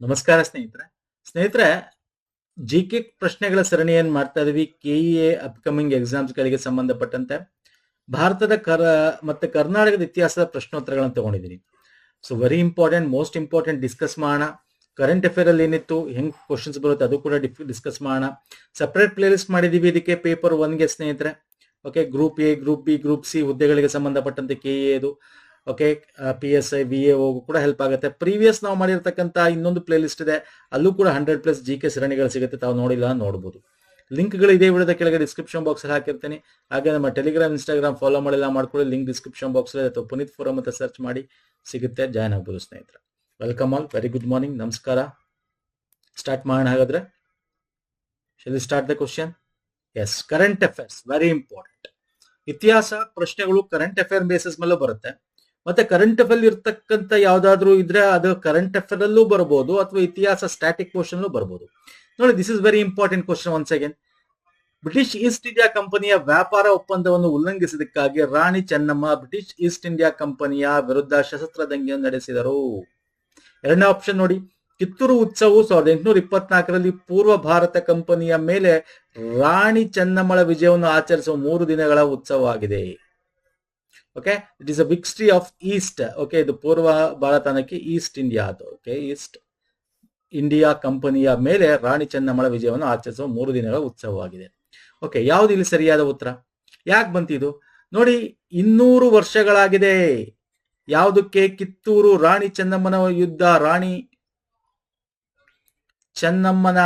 ನಮಸ್ಕಾರ ಸ್ನೇಹಿತರೆ. ಸ್ನೇಹಿತರೆ ಜಿ ಕೆ ಪ್ರಶ್ನೆಗಳ ಸರಣಿ ಏನ್ ಮಾಡ್ತಾ ಇದೀವಿ. ಎ ಅಪ್ಕಮಿಂಗ್ ಎಕ್ಸಾಮ್ಸ್ ಗಳಿಗೆ ಸಂಬಂಧಪಟ್ಟಂತೆ. ಭಾರತದ ಕರ ಮತ್ತೆ ಕರ್ನಾಟಕದ ಇತಿಹಾಸದ ಪ್ರಶ್ನೋತ್ತರಗಳನ್ನು ತಗೊಂಡಿದ್ದೀನಿ so very important most important discuss ಮಾಡೋಣ. ಕರೆಂಟ್ ಅಫೇರ್ ಅಲ್ಲಿ ಏನಿತ್ತು, ಹೆಂಗ್ ಕ್ವಶನ್ಸ್ ಬರುತ್ತೆ, ಅದು ಕೂಡ ಡಿಸ್ಕಸ್ ಮಾಡೋಣ. ಸಪ್ರೇಟ್ ಪ್ಲೇ ಲಿಸ್ಟ್ ಮಾಡಿದೀವಿ ಇದಕ್ಕೆ ಪೇಪರ್ ಒನ್ಗೆ ಸ್ನೇಹಿತರೆ. Okay group A group B group C ಹುದ್ದೆಗಳಿಗೆ ಸಂಬಂಧಪಟ್ಟಂತೆ ಕೆ ಎದು okay P S I V A ಕೂಡ ಹೆಲ್ಪ್ ಆಗುತ್ತೆ. ಪ್ರೀವಿಯಸ್ ನಾವು ಮಾಡಿರ್ತಕ್ಕಂಥ ಇನ್ನೊಂದು ಪ್ಲೇ ಲಿಸ್ಟ್ ಇದೆ. ಅಲ್ಲೂ ಕೂಡ ಹಂಡ್ರೆಡ್ ಪ್ಲಸ್ ಜಿ ಕೆ ಸರಣಿಗಳು ಸಿಗುತ್ತೆ. ತಾವು ನೋಡಿಲ್ಲ ನೋಡಬಹುದು ಲಿಂಕ್ಗಳು ಇದೇ, ವಿಡಿಯೋದ ಕೆಳಗೆ ಡಿಸ್ಕ್ರಿಪ್ಷನ್ ಬಾಕ್ಸ್ ಅಲ್ಲಿ ಹಾಕಿರ್ತೀನಿ. ಹಾಗೆ ನಮ್ಮ ಟೆಲಿಗ್ರಾಮ್ ಇನ್ಸ್ಟಾಗ್ರಾಮ್ ಫಾಲೋ ಮಾಡಿಲ್ಲ ಮಾಡ್ಕೊಳ್ಳಿ. ಲಿಂಕ್ ಡಿಸ್ಕ್ರಿಪ್ಷನ್ ಬಾಕ್ಸ್ ಅಥವಾ ಪುನೀತ್ ಫೋರಮ್ ಅಂತ ಸರ್ಚ್ ಮಾಡಿ ಸಿಗುತ್ತೆ. ಜಾಯ್ನ್ ಆಗ್ಬೋದು, ಸ್ನೇಹಿತರೆ. Welcome all very good morning ನಮಸ್ಕಾರ. ಸ್ಟಾರ್ಟ್ ಮಾಡೋಣ ಹಾಗಾದ್ರೆ. Shall start the question is current affairs very important ಇತಿಹಾಸ, ಪ್ರಶ್ನೆಗಳು ಕರೆಂಟ್ ಅಫೇರ್ ಬೇಸಿಸ್ ಮೇಲೆ ಬರುತ್ತೆ. ಮತ್ತೆ ಕರೆಂಟ್ ಅಫೇರ್ ಇರ್ತಕ್ಕಂಥ ಯಾವ್ದಾದ್ರು ಇದ್ರೆ ಅದು ಕರೆಂಟ್ ಅಫೇರ್ ಅಲ್ಲೂ ಬರಬಹುದು ಅಥವಾ ಇತಿಹಾಸ ಸ್ಟ್ಯಾಟಿಕ್ ಕ್ವಶನ್ ಬರಬಹುದು ನೋಡಿ this is very important question once again British East India ಕಂಪನಿಯ ವ್ಯಾಪಾರ ಒಪ್ಪಂದವನ್ನು ಉಲ್ಲಂಘಿಸಿದ್ದಕ್ಕಾಗಿ Rani Chennamma British East India ಕಂಪನಿಯ ವಿರುದ್ಧ ಸಶಸ್ತ್ರ ದಂಗೆಯನ್ನು ನಡೆಸಿದರು. ಎರಡನೇ ಆಪ್ಷನ್ ನೋಡಿ, ಕಿತ್ತೂರು ಉತ್ಸವವು ಸಾವಿರದ ಎಂಟುನೂರ ಇಪ್ಪತ್ನಾಲ್ಕರಲ್ಲಿ ಪೂರ್ವ ಭಾರತ ಕಂಪನಿಯ ಮೇಲೆ ರಾಣಿ ಚೆನ್ನಮ್ಮಳ ವಿಜಯವನ್ನು ಆಚರಿಸುವ ಮೂರು ದಿನಗಳ ಉತ್ಸವವಾಗಿದೆ. Okay it is a victory of east okay ಇದು ಪೂರ್ವ ಭಾರತನಕ್ಕೆ ಈಸ್ಟ್ ಇಂಡಿಯಾ ಅದು ಓಕೆ ಈಸ್ಟ್ ಇಂಡಿಯಾ ಕಂಪನಿಯ ಮೇಲೆ ರಾಣಿ ಚೆನ್ನಮ್ಮಳ ವಿಜಯವನ್ನು ಆಚರಿಸುವ ಮೂರು ದಿನಗಳ ಉತ್ಸವವಾಗಿದೆ. ಓಕೆ ಯಾವ್ದು ಇಲ್ಲಿ ಸರಿಯಾದ ಉತ್ತರ? ಯಾಕೆ ಬಂತಿದು? ನೋಡಿ, ಇನ್ನೂರು ವರ್ಷಗಳಾಗಿದೆ. ಯಾವುದಕ್ಕೆ ಕಿತ್ತೂರು ರಾಣಿ ಚೆನ್ನಮ್ಮನ ಯುದ್ಧ, ರಾಣಿ ಚೆನ್ನಮ್ಮನ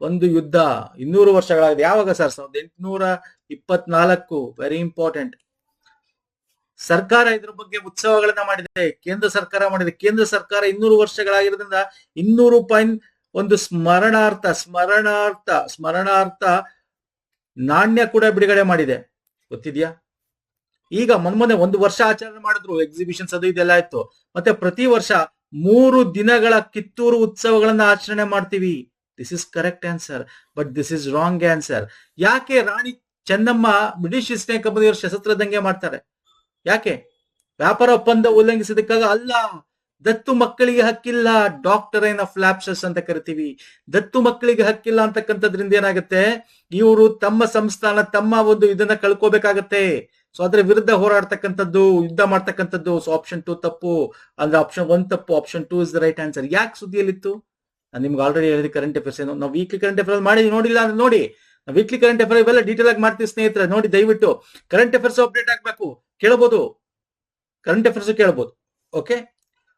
ಒಂದು ಯುದ್ಧ ಇನ್ನೂರು ವರ್ಷಗಳಾಗಿದೆ. ಯಾವಾಗ ಸರ್? ಸಾವಿರದ ಎಂಟುನೂರ ಇಪ್ಪತ್ನಾಲ್ಕು. ವೆರಿ ಇಂಪಾರ್ಟೆಂಟ್ ಸರ್ಕಾರ ಇದ್ರ ಬಗ್ಗೆ ಉತ್ಸವಗಳನ್ನ ಮಾಡಿದೆ. ಕೇಂದ್ರ ಸರ್ಕಾರ ಮಾಡಿದೆ. ಕೇಂದ್ರ ಸರ್ಕಾರ ಇನ್ನೂರು ವರ್ಷಗಳಾಗಿರೋದ್ರಿಂದ ಇನ್ನೂರು ಪಾಯಿಂಟ್ ಒಂದು ಸ್ಮರಣಾರ್ಥ ಸ್ಮರಣಾರ್ಥ ಸ್ಮರಣಾರ್ಥ ನಾಣ್ಯ ಕೂಡ ಬಿಡುಗಡೆ ಮಾಡಿದೆ. ಗೊತ್ತಿದ್ಯಾ? ಈಗ ಮೊನ್ಮೊನ್ನೆ ಒಂದು ವರ್ಷ ಆಚರಣೆ ಮಾಡಿದ್ರು ಎಕ್ಸಿಬಿಷನ್ಸ್ ಅದು ಇದೆಲ್ಲ ಇತ್ತು ಮತ್ತೆ ಪ್ರತಿ ವರ್ಷ ಮೂರು ದಿನಗಳ ಕಿತ್ತೂರು ಉತ್ಸವಗಳನ್ನ ಆಚರಣೆ ಮಾಡ್ತೀವಿ. This is correct answer but this is wrong answer ಯಾಕೆ ರಾಣಿ ಚೆನ್ನಮ್ಮ, ಬ್ರಿಟಿಷ್ ಈಸ್ಟ್ ಕಂಪನಿಯವರು ಶಸ್ತ್ರ ದಂಗೆ ಮಾಡ್ತಾರೆ? ಯಾಕೆ? ವ್ಯಾಪಾರ ಒಪ್ಪಂದ ಉಲ್ಲಂಘಿಸಿದಕ್ಕಾಗ ಅಲ್ಲ, ದತ್ತು ಮಕ್ಕಳಿಗೆ ಹಕ್ಕಿಲ್ಲ ಡಾಕ್ಟರ್ ಏನ್ ಆಫ್ ಲ್ಯಾಪ್ಸಸ್ ಅಂತ ಕರಿತೀವಿ. ದತ್ತು ಮಕ್ಕಳಿಗೆ ಹಕ್ಕಿಲ್ಲ ಅಂತಕ್ಕಂಥದ್ರಿಂದ ಏನಾಗುತ್ತೆ? ಇವರು ತಮ್ಮ ಸಂಸ್ಥಾನ, ತಮ್ಮ ಒಂದು ಇದನ್ನ ಕಳ್ಕೋಬೇಕಾಗತ್ತೆ. ಸೊ ಅದ್ರ ವಿರುದ್ಧ ಹೋರಾಡ್ತಕ್ಕಂಥದ್ದು, ಯುದ್ಧ ಮಾಡ್ತಕ್ಕಂಥದ್ದು. ಸೊ ಆಪ್ಷನ್ ಟೂ ತಪ್ಪು. ಅಂದ್ರೆ ಆಪ್ಷನ್ ಒನ್ ತಪ್ಪು option two is the right answer ಯಾಕೆ ಸುದ್ದಿಯಲ್ಲಿತ್ತು? ನಾನು ನಿಮ್ಗೆ ಆಲ್ರೆಡಿ ಹೇಳಿದ ಕರೆಂಟ್ ಅಫೇರ್ಸ್ ಏನು, ನಾವು ವೀಕ್ಲಿ ಕರೆಂಟ್ ಅಫೇರ್ ಮಾಡಿ ನೋಡಿಲ್ಲ ಅಂದ್ರೆ ನೋಡಿ. ವೀಕ್ಲಿ ಕರೆಂಟ್ ಅಫೇರ್ ಇವೆಲ್ಲ ಡೀಟೇಲ್ ಆಗಿ ಮಾಡ್ತೀವಿ ಸ್ನೇಹಿತರೆ. ನೋಡಿ, ದಯವಿಟ್ಟು ಕರೆಂಟ್ ಅಫೇರ್ಸ್ ಅಪ್ಡೇಟ್ ಆಗ್ಬೇಕು ಕೇಳಬಹುದು ಕರೆಂಟ್ ಅಫೇರ್ಸ್ ಕೇಳಬಹುದು ಓಕೆ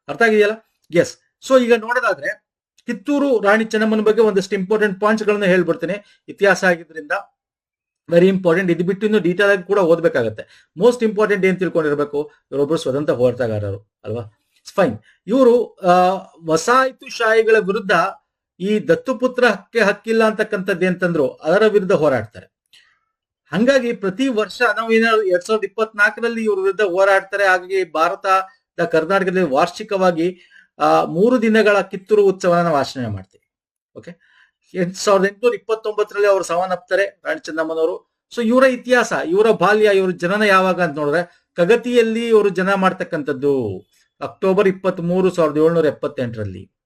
ಅರ್ಥ ಆಗಿದೆಯಲ್ಲ? ಎಸ್ ಸೊ ಈಗ ನೋಡೋದಾದ್ರೆ, ಕಿತ್ತೂರು ರಾಣಿ ಚೆನ್ನಮ್ಮನ ಬಗ್ಗೆ ಒಂದಷ್ಟು ಇಂಪಾರ್ಟೆಂಟ್ ಪಾಯಿಂಟ್ಸ್ ಗಳನ್ನ ಹೇಳ್ಬಿಡ್ತೀನಿ. ಇತಿಹಾಸ ಆಗಿದ್ರಿಂದ ವೆರಿ ಇಂಪಾರ್ಟೆಂಟ್ ಇದು ಬಿಟ್ಟು ಇನ್ನು ಡೀಟೇಲ್ ಆಗಿ ಕೂಡ ಓದಬೇಕಾಗತ್ತೆ. ಮೋಸ್ಟ್ ಇಂಪಾರ್ಟೆಂಟ್ ಏನ್ ತಿಳ್ಕೊಂಡಿರ್ಬೇಕು? ಇವರೊಬ್ಬರು ಸ್ವತಂತ್ರ ಹೋರಾಟಗಾರರು, ಅಲ್ವಾ? ಫೈನ್ ಇವರು ವಸಾಯಿತು ಶಾಹಿಗಳ ವಿರುದ್ಧ ಈ ದತ್ತುಪುತ್ರ ಹಕ್ಕೆ ಹಕ್ಕಿಲ್ಲ ಅಂತಕ್ಕಂಥದ್ದು ಅಂತಂದ್ರು ಅದರ ವಿರುದ್ಧ ಹೋರಾಡ್ತಾರೆ. ಹಂಗಾಗಿ ಪ್ರತಿ ವರ್ಷ ನಾವು ಏನಾದ್ರು ಎರಡ್ ಸಾವಿರದ ಇಪ್ಪತ್ನಾಲ್ಕರಲ್ಲಿ ಇವ್ರ ವಿರುದ್ಧ ಹೋರಾಡ್ತಾರೆ. ಹಾಗಾಗಿ ಭಾರತದ ಕರ್ನಾಟಕದಲ್ಲಿ ವಾರ್ಷಿಕವಾಗಿ, ಆ, ಮೂರು ದಿನಗಳ ಕಿತ್ತೂರು ಉತ್ಸವನ ನಾವು ಆಚರಣೆ ಮಾಡ್ತೀವಿ. ಓಕೆ ಎರಡ್ ಸಾವಿರದ ಎಂಟುನೂರ ಇಪ್ಪತ್ತೊಂಬತ್ತರಲ್ಲಿ ಅವರು ಸಾವನ್ನಪ್ತಾರೆ ರಾಣಿ ಚೆನ್ನಮ್ಮನವರು. ಸೊ ಇವರ ಇತಿಹಾಸ, ಇವರ ಬಾಲ್ಯ, ಇವರ ಜನನ ಯಾವಾಗ ಅಂತ ನೋಡಿದ್ರೆ, ಕಗತಿಯಲ್ಲಿ ಇವರು ಜನ ಮಾಡ್ತಕ್ಕಂಥದ್ದು, ಅಕ್ಟೋಬರ್ ಇಪ್ಪತ್ತ್ ಮೂರು ಸಾವಿರದ ಏಳ್ನೂರ ಎಪ್ಪತ್ತೆಂಟರಲ್ಲಿ.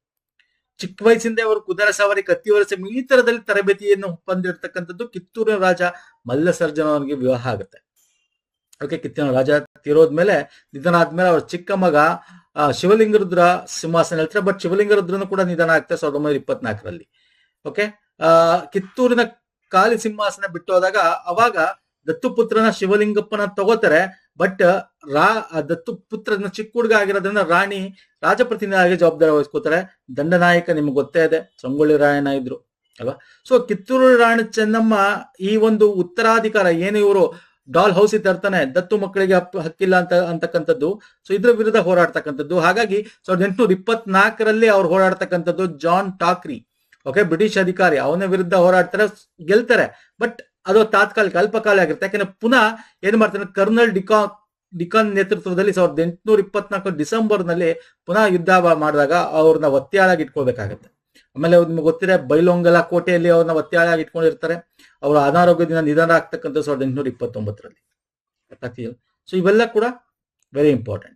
ಚಿಕ್ಕ ವಯಸ್ಸಿಂದ ಅವರು ಕುದುರೆ ಸವಾರಿ ಕತ್ತಿ ವರಸೆ ಈ ತರಬೇತಿಯನ್ನು ಹೊಂದಿರತಕ್ಕಂಥದ್ದು ಕಿತ್ತೂರಿನ ರಾಜ ಮಲ್ಲ ಸರ್ಜನ ಅವರಿಗೆ ವಿವಾಹ ಆಗುತ್ತೆ. ಓಕೆ, ಕಿತ್ತೂರಿನ ರಾಜ ತೀರೋದ್ಮೇಲೆ ನಿಧನ ಆದ್ಮೇಲೆ ಅವ್ರ ಚಿಕ್ಕ ಮಗ ಶಿವಲಿಂಗರುದ್ರ ಸಿಂಹಾಸನ ಹೇಳ್ತಾರೆ. ಬಟ್ ಶಿವಲಿಂಗರುದ್ರನು ಕೂಡ ನಿಧನ ಆಗ್ತಾರೆ ಸಾವಿರದ ಒಂಬೈನೂರ ಇಪ್ಪತ್ನಾಲ್ಕರಲ್ಲಿ. ಓಕೆ ಕಿತ್ತೂರಿನ ಕಾಲಿ ಸಿಂಹಾಸನ ಬಿಟ್ಟು ಹೋದಾಗ ಅವಾಗ ದತ್ತುಪುತ್ರನ ಶಿವಲಿಂಗಪ್ಪನ ತಗೋತಾರೆ ಬಟ್ ರಾ ದತ್ತು ಪುತ್ರನ ಚಿಕ್ಕ ಹುಡುಗ ಆಗಿರೋದ್ರಿಂದ ರಾಣಿ ರಾಜಪ್ರತಿನಿಧಿಯಾಗಿ ಜವಾಬ್ದಾರಿ ವಹಿಸ್ಕೋತಾರೆ ದಂಡನಾಯಕ ನಿಮ್ಗೆ ಗೊತ್ತೇ ಇದೆ, ಸಂಗೊಳ್ಳಿ ರಾಯಣ್ಣ ಇದ್ರು, ಅಲ್ವಾ? ಸೊ ಕಿತ್ತೂರು ರಾಣಿ ಚೆನ್ನಮ್ಮ ಈ ಒಂದು ಉತ್ತರಾಧಿಕಾರ ಏನು ಇವರು ಡಾಲ್ ಹೌಸ್ ತರ್ತಾನೆ, ದತ್ತು ಮಕ್ಕಳಿಗೆ ಹಕ್ಕಿಲ್ಲ ಅಂತ, ಅಂತಕ್ಕಂಥದ್ದು. ಸೊ ಇದ್ರ ವಿರುದ್ಧ ಹೋರಾಡ್ತಕ್ಕಂಥದ್ದು. ಹಾಗಾಗಿ ಸಾವಿರದ ಎಂಟುನೂರ ಇಪ್ಪತ್ನಾಲ್ಕರಲ್ಲಿ ಅವ್ರು ಹೋರಾಡ್ತಕ್ಕಂಥದ್ದು ಜಾನ್ ಟಾಕ್ರಿ ಓಕೆ ಬ್ರಿಟಿಷ್ ಅಧಿಕಾರಿ, ಅವನ ವಿರುದ್ಧ ಹೋರಾಡ್ತಾರೆ, ಗೆಲ್ತಾರೆ. ಬಟ್ ಅದು ತಾತ್ಕಾಲಿಕ ಅಲ್ಪಕಾಲ ಆಗಿರುತ್ತೆ ಯಾಕಂದ್ರೆ ಪುನಃ ಏನ್ ಮಾಡ್ತಾರೆ ಕರ್ನಲ್ ಡಿಕಾ, ಡಿಕಾನ್ ನೇತೃತ್ವದಲ್ಲಿ ಸಾವಿರದ ಎಂಟುನೂರ ಇಪ್ಪತ್ನಾಲ್ಕು ಡಿಸೆಂಬರ್ನಲ್ಲಿ ಪುನಃ ಯುದ್ಧ ಮಾಡಿದಾಗ ಅವ್ರನ್ನ ಒತ್ತೆಯಾಳಾಗಿ ಇಟ್ಕೊಳ್ಬೇಕಾಗತ್ತೆ. ಆಮೇಲೆ ನಿಮ್ಗೆ ಗೊತ್ತಿದೆ ಬೈಲೊಂಗಲ ಕೋಟೆಯಲ್ಲಿ ಅವ್ರನ್ನ ಒತ್ತೆಯಾಳಾಗಿ ಇಟ್ಕೊಂಡಿರ್ತಾರೆ. ಅವರ ಅನಾರೋಗ್ಯದಿಂದ ನಿಧನ ಆಗ್ತಕ್ಕಂಥ ಸಾವಿರದ ಎಂಟುನೂರ ಇಪ್ಪತ್ತೊಂಬತ್ತರಲ್ಲಿ. ಸೊ ಇವೆಲ್ಲ ಕೂಡ ವೆರಿ ಇಂಪಾರ್ಟೆಂಟ್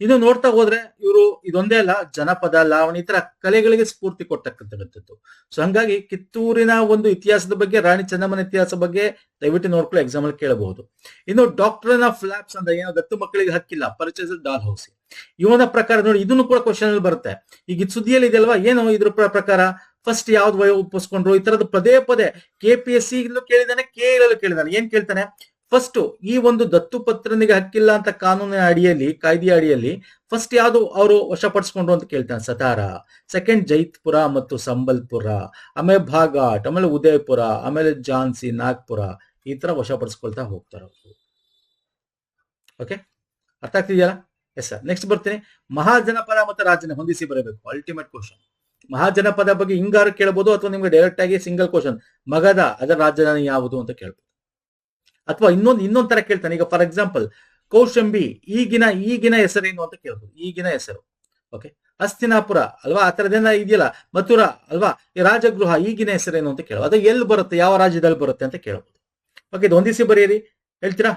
ಇನ್ನು ನೋಡ್ತಾ ಹೋದ್ರೆ ಇವರು ಇದೊಂದೇ ಅಲ್ಲ, ಜನಪದ ಲಾವಣಿ ಇತರ ತರ ಕಲೆಗಳಿಗೆ ಸ್ಫೂರ್ತಿ ಕೊಡ್ತಕ್ಕಂಥದ್ದು ಸೊ ಹಂಗಾಗಿ ಕಿತ್ತೂರಿನ ಒಂದು ಇತಿಹಾಸದ ಬಗ್ಗೆ, ರಾಣಿ ಚೆನ್ನಮ್ಮನ ಇತಿಹಾಸ ಬಗ್ಗೆ ದಯವಿಟ್ಟು ನೋಡ್ಕೊಳ್ಳಿ ಎಕ್ಸಾಮ್ ಅಲ್ಲಿ ಕೇಳಬಹುದು. ಇನ್ನು ಡಾಕ್ಟರ್ ಆಫ್ ಲ್ಯಾಬ್ಸ್ ಅಂದ್ರೆ ಏನೋ ದತ್ತು ಮಕ್ಕಳಿಗೆ ಹಕ್ಕಿಲ್ಲ ಪರಿಚಯ ಡಾಲ್ ಹೌಸ್ ಇವನ ಪ್ರಕಾರ ನೋಡಿ, ಇದನ್ನು ಕೂಡ ಕ್ವಶನ್ ಅಲ್ಲಿ ಬರುತ್ತೆ. ಈಗ ಸುದ್ದಿಯಲ್ಲಿ ಇದೆಯಲ್ವಾ ಏನು ಇದ್ರ ಪ್ರ- ಪ್ರಕಾರ? ಫಸ್ಟ್ ಯಾವ್ದು ವಯೋ ಒಪ್ಪಿಸ್ಕೊಂಡ್ರು? ಈ ತರದ್ದು ಪದೇ ಪದೇ ಕೆ ಪಿ ಎಸ್ ಸಿ ಕೇಳಿದಾನೆ ಕೆ ಕೇಳಿದಾನೆ. ಏನ್ ಕೇಳ್ತಾನೆ? ಫಸ್ಟ್ ಈ ಒಂದು ದತ್ತುಪತ್ರನಿಗೆ ಹಕ್ಕಿಲ್ಲ ಅಂತ ಕಾನೂನಿನ ಅಡಿಯಲ್ಲಿ, ಕಾಯ್ದೆಯ ಅಡಿಯಲ್ಲಿ ಫಸ್ಟ್ ಯಾವುದು ಅವರು ವಶಪಡಿಸ್ಕೊಂಡ್ರು ಅಂತ ಕೇಳ್ತಾನೆ ಸತಾರ. ಸೆಕೆಂಡ್ ಜೈತ್ಪುರ ಮತ್ತು ಸಂಬಲ್ಪುರ. ಆಮೇಲೆ ಭಾಗಾಟ್ ಆಮೇಲೆ ಉದಯಪುರ, ಆಮೇಲೆ ಝಾನ್ಸಿ, ನಾಗ್ಪುರ. ಈ ತರ ವಶಪಡಿಸ್ಕೊಳ್ತಾ ಹೋಗ್ತಾರೆ ಓಕೆ ಅರ್ಥ ಆಗ್ತಿದೆಯಲ್ಲ? ಎಸ್ ಸರ್ ನೆಕ್ಸ್ಟ್ ಬರ್ತೀನಿ. ಮಹಾಜನಪದ ಮತ್ತು ರಾಜನ ಹೊಂದಿಸಿ ಬರಬೇಕು. ಅಲ್ಟಿಮೇಟ್ ಕ್ವಶನ್ ಮಹಾಜನಪದ ಬಗ್ಗೆ ಹಿಂಗಾರು ಕೇಳಬಹುದು ಅಥವಾ ನಿಮ್ಗೆ ಡೈರೆಕ್ಟ್ ಆಗಿ ಸಿಂಗಲ್ ಕ್ವಶನ್ ಮಗದ, ಅದರ ರಾಜಧಾನಿ ಯಾವುದು ಅಂತ ಕೇಳ್ಬೋದು. ಅಥವಾ ಇನ್ನೊಂದು, ಇನ್ನೊಂದ್ ತರ ಕೇಳ್ತಾನೆ. ಈಗ ಫಾರ್ ಎಕ್ಸಾಂಪಲ್ ಕೌಶಂಬಿ ಈಗಿನ ಈಗಿನ ಹೆಸರೇನು ಅಂತ ಕೇಳ್ಬೋದು. ಈಗಿನ ಹೆಸರು. ಓಕೆ ಹಸ್ತಿನಾಪುರ ಅಲ್ವಾ? ಆ ತರದೇನ ಇದೆಯಲ್ಲ? ಮಥುರಾ ಅಲ್ವಾ? ರಾಜಗೃಹ ಈಗಿನ ಹೆಸರೇನು ಅಂತ ಕೇಳೋದು ಅದು ಎಲ್ಲಿ ಬರುತ್ತೆ? ಯಾವ ರಾಜ್ಯದಲ್ಲಿ ಬರುತ್ತೆ ಅಂತ ಕೇಳಬಹುದು ಓಕೆ ಇದು ಹೊಂದಿಸಿ ಬರೆಯಿರಿ. ಹೇಳ್ತೀರಾ?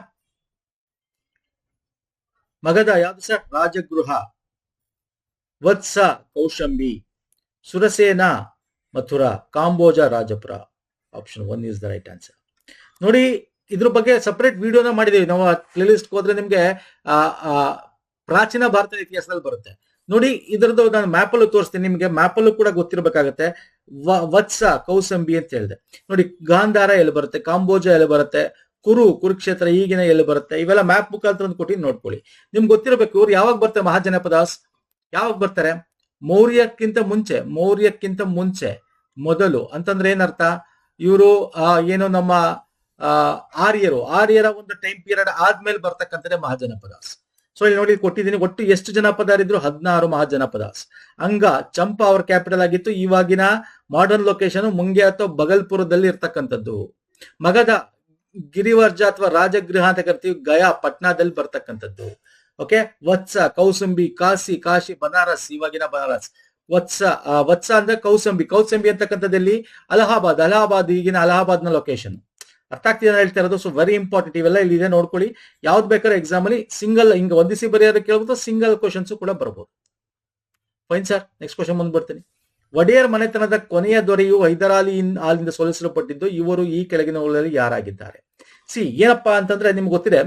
ಮಗದ, ಯಾವ್ದು sir? Rajagriha. Vatsa Kaushambi. Surasena Mathura. Kamboja Rajapura. Option one is the right answer ನೋಡಿ ಇದ್ರ ಬಗ್ಗೆ ಸಪರೇಟ್ ವಿಡಿಯೋನ ಮಾಡಿದೀವಿ. ನಾವು ಪ್ಲೇಲಿಸ್ಟ್ ಹೋದ್ರೆ ನಿಮ್ಗೆ ಪ್ರಾಚೀನ ಭಾರತದ ಇತಿಹಾಸದಲ್ಲಿ ಬರುತ್ತೆ. ನೋಡಿ, ಇದರದ್ದು ನಾನು ಮ್ಯಾಪ್ ಅಲ್ಲೂ ತೋರಿಸ್ತೀನಿ. ನಿಮ್ಗೆ ಮ್ಯಾಪ್ ಅಲ್ಲೂ ಕೂಡ ಗೊತ್ತಿರಬೇಕಾಗತ್ತೆ. ವತ್ಸ, ಕೌಸಂಬಿ ಅಂತ ಹೇಳಿದೆ. ನೋಡಿ, ಗಾಂಧಾರ ಎಲ್ಲಿ ಬರುತ್ತೆ, ಕಾಂಬೋಜ ಎಲ್ಲಿ ಬರುತ್ತೆ, ಕುರು, ಕುರುಕ್ಷೇತ್ರ ಈಗಿನ ಎಲ್ಲಿ ಬರುತ್ತೆ, ಇವೆಲ್ಲ ಮ್ಯಾಪ್ ಮುಖಾಂತರ ಕೊಟ್ಟು ನೋಡ್ಕೊಳ್ಳಿ. ನಿಮ್ಗೆ ಗೊತ್ತಿರಬೇಕು, ಇವ್ರು ಯಾವಾಗ ಬರ್ತಾರೆ ಮಹಾಜನಪದಾಸ್ ಯಾವಾಗ ಬರ್ತಾರೆ? ಮೌರ್ಯಕ್ಕಿಂತ ಮುಂಚೆ ಮೌರ್ಯಕ್ಕಿಂತ ಮುಂಚೆ, ಮೊದಲು. ಅಂತಂದ್ರೆ ಏನರ್ಥ? ಇವರು ಏನು ನಮ್ಮ ಆರ್ಯರು, ಆರ್ಯರ ಒಂದು ಟೈಮ್ ಪೀರಿಯಡ್ ಆದ್ಮೇಲೆ ಬರ್ತಕ್ಕಂಥದ್ದೇ ಮಹಾಜನಪದಾಸ್ ಸೊ ಇಲ್ಲಿ ನೋಡಿ ಕೊಟ್ಟಿದ್ದೀನಿ, ಒಟ್ಟು ಎಷ್ಟು ಜನಪದರಿದ್ರು? ಹದಿನಾರು ಮಹಾಜನಪದಾಸ್ ಅಂಗ ಚಂಪಾ ಅವ್ರ ಕ್ಯಾಪಿಟಲ್ ಆಗಿತ್ತು. ಇವಾಗಿನ ಮಾಡರ್ನ್ ಲೊಕೇಶನ್ ಮುಂಗೆ ಅಥವಾ ಬಗಲ್ಪುರದಲ್ಲಿ ಇರ್ತಕ್ಕಂಥದ್ದು. ಮಗಧ ಗಿರಿವರ್ಜ ಅಥವಾ ರಾಜಗೃಹ ಅಂತ ಕರಿತೀವಿ, ಗಯಾ ಪಟ್ನಾದಲ್ಲಿ ಬರ್ತಕ್ಕಂಥದ್ದು. ಓಕೆ ವತ್ಸ, ಕೌಸಂಬಿ, ಕಾಶಿ ಕಾಶಿ, ಬನಾರಸ್ ಇವಾಗಿನ ಬನಾರಸ್. ವತ್ಸ ವತ್ಸ ಅಂದ್ರೆ ಕೌಸಂಬಿ. ಕೌಸಂಬಿ ಅಂತಕ್ಕಂಥದ್ದಲ್ಲಿ ಅಲಹಾಬಾದ್. ಅಲಹಾಬಾದ್, ಈಗಿನ ಅಲಹಾಬಾದ್ನ ಲೊಕೇಶನ್ ಅರ್ಥ ಆಗ್ತಿದೆ ಹೇಳ್ತಾ ಇರೋದು? ಸೊ ವೆರಿ ಇಂಪಾರ್ಟೆಂಟ್ ಇವೆಲ್ಲ ಇಲ್ಲಿ ಇದೆ, ನೋಡ್ಕೊಳ್ಳಿ. ಯಾವ್ದು ಬೇಕಾದ್ರೆ ಎಕ್ಸಾಮ್ ಅಲ್ಲಿ ಸಿಂಗಲ್ ಹಿಂಗ ಒಂದಿಸಿ ಬರೆಯೋದಕ್ಕೆ ಕೇಳ್ಬೋದು ಸಿಂಗಲ್ ಕ್ವಶನ್ಸ್ ಕೂಡ ಬರ್ಬೋದು. ಫೈನ್ ಸರ್ ನೆಕ್ಸ್ಟ್ ಕ್ವಶನ್ ಮುಂದೆ ಬರ್ತೀನಿ. ಒಡೆಯರ್ ಮನೆತನದ ಕೊನೆಯ ದೊರೆಯು ಹೈದರಾಲಿ ಆಲಿಂದ ಸೋಲಿಸಲ್ಪಟ್ಟಿದ್ದು ಇವರು ಈ ಕೆಳಗಿನವುಗಳಲ್ಲಿ ಯಾರಾಗಿದ್ದಾರೆ? ಸಿ ಏನಪ್ಪಾ ಅಂತಂದ್ರೆ ನಿಮ್ಗೆ ಗೊತ್ತಿದೆ,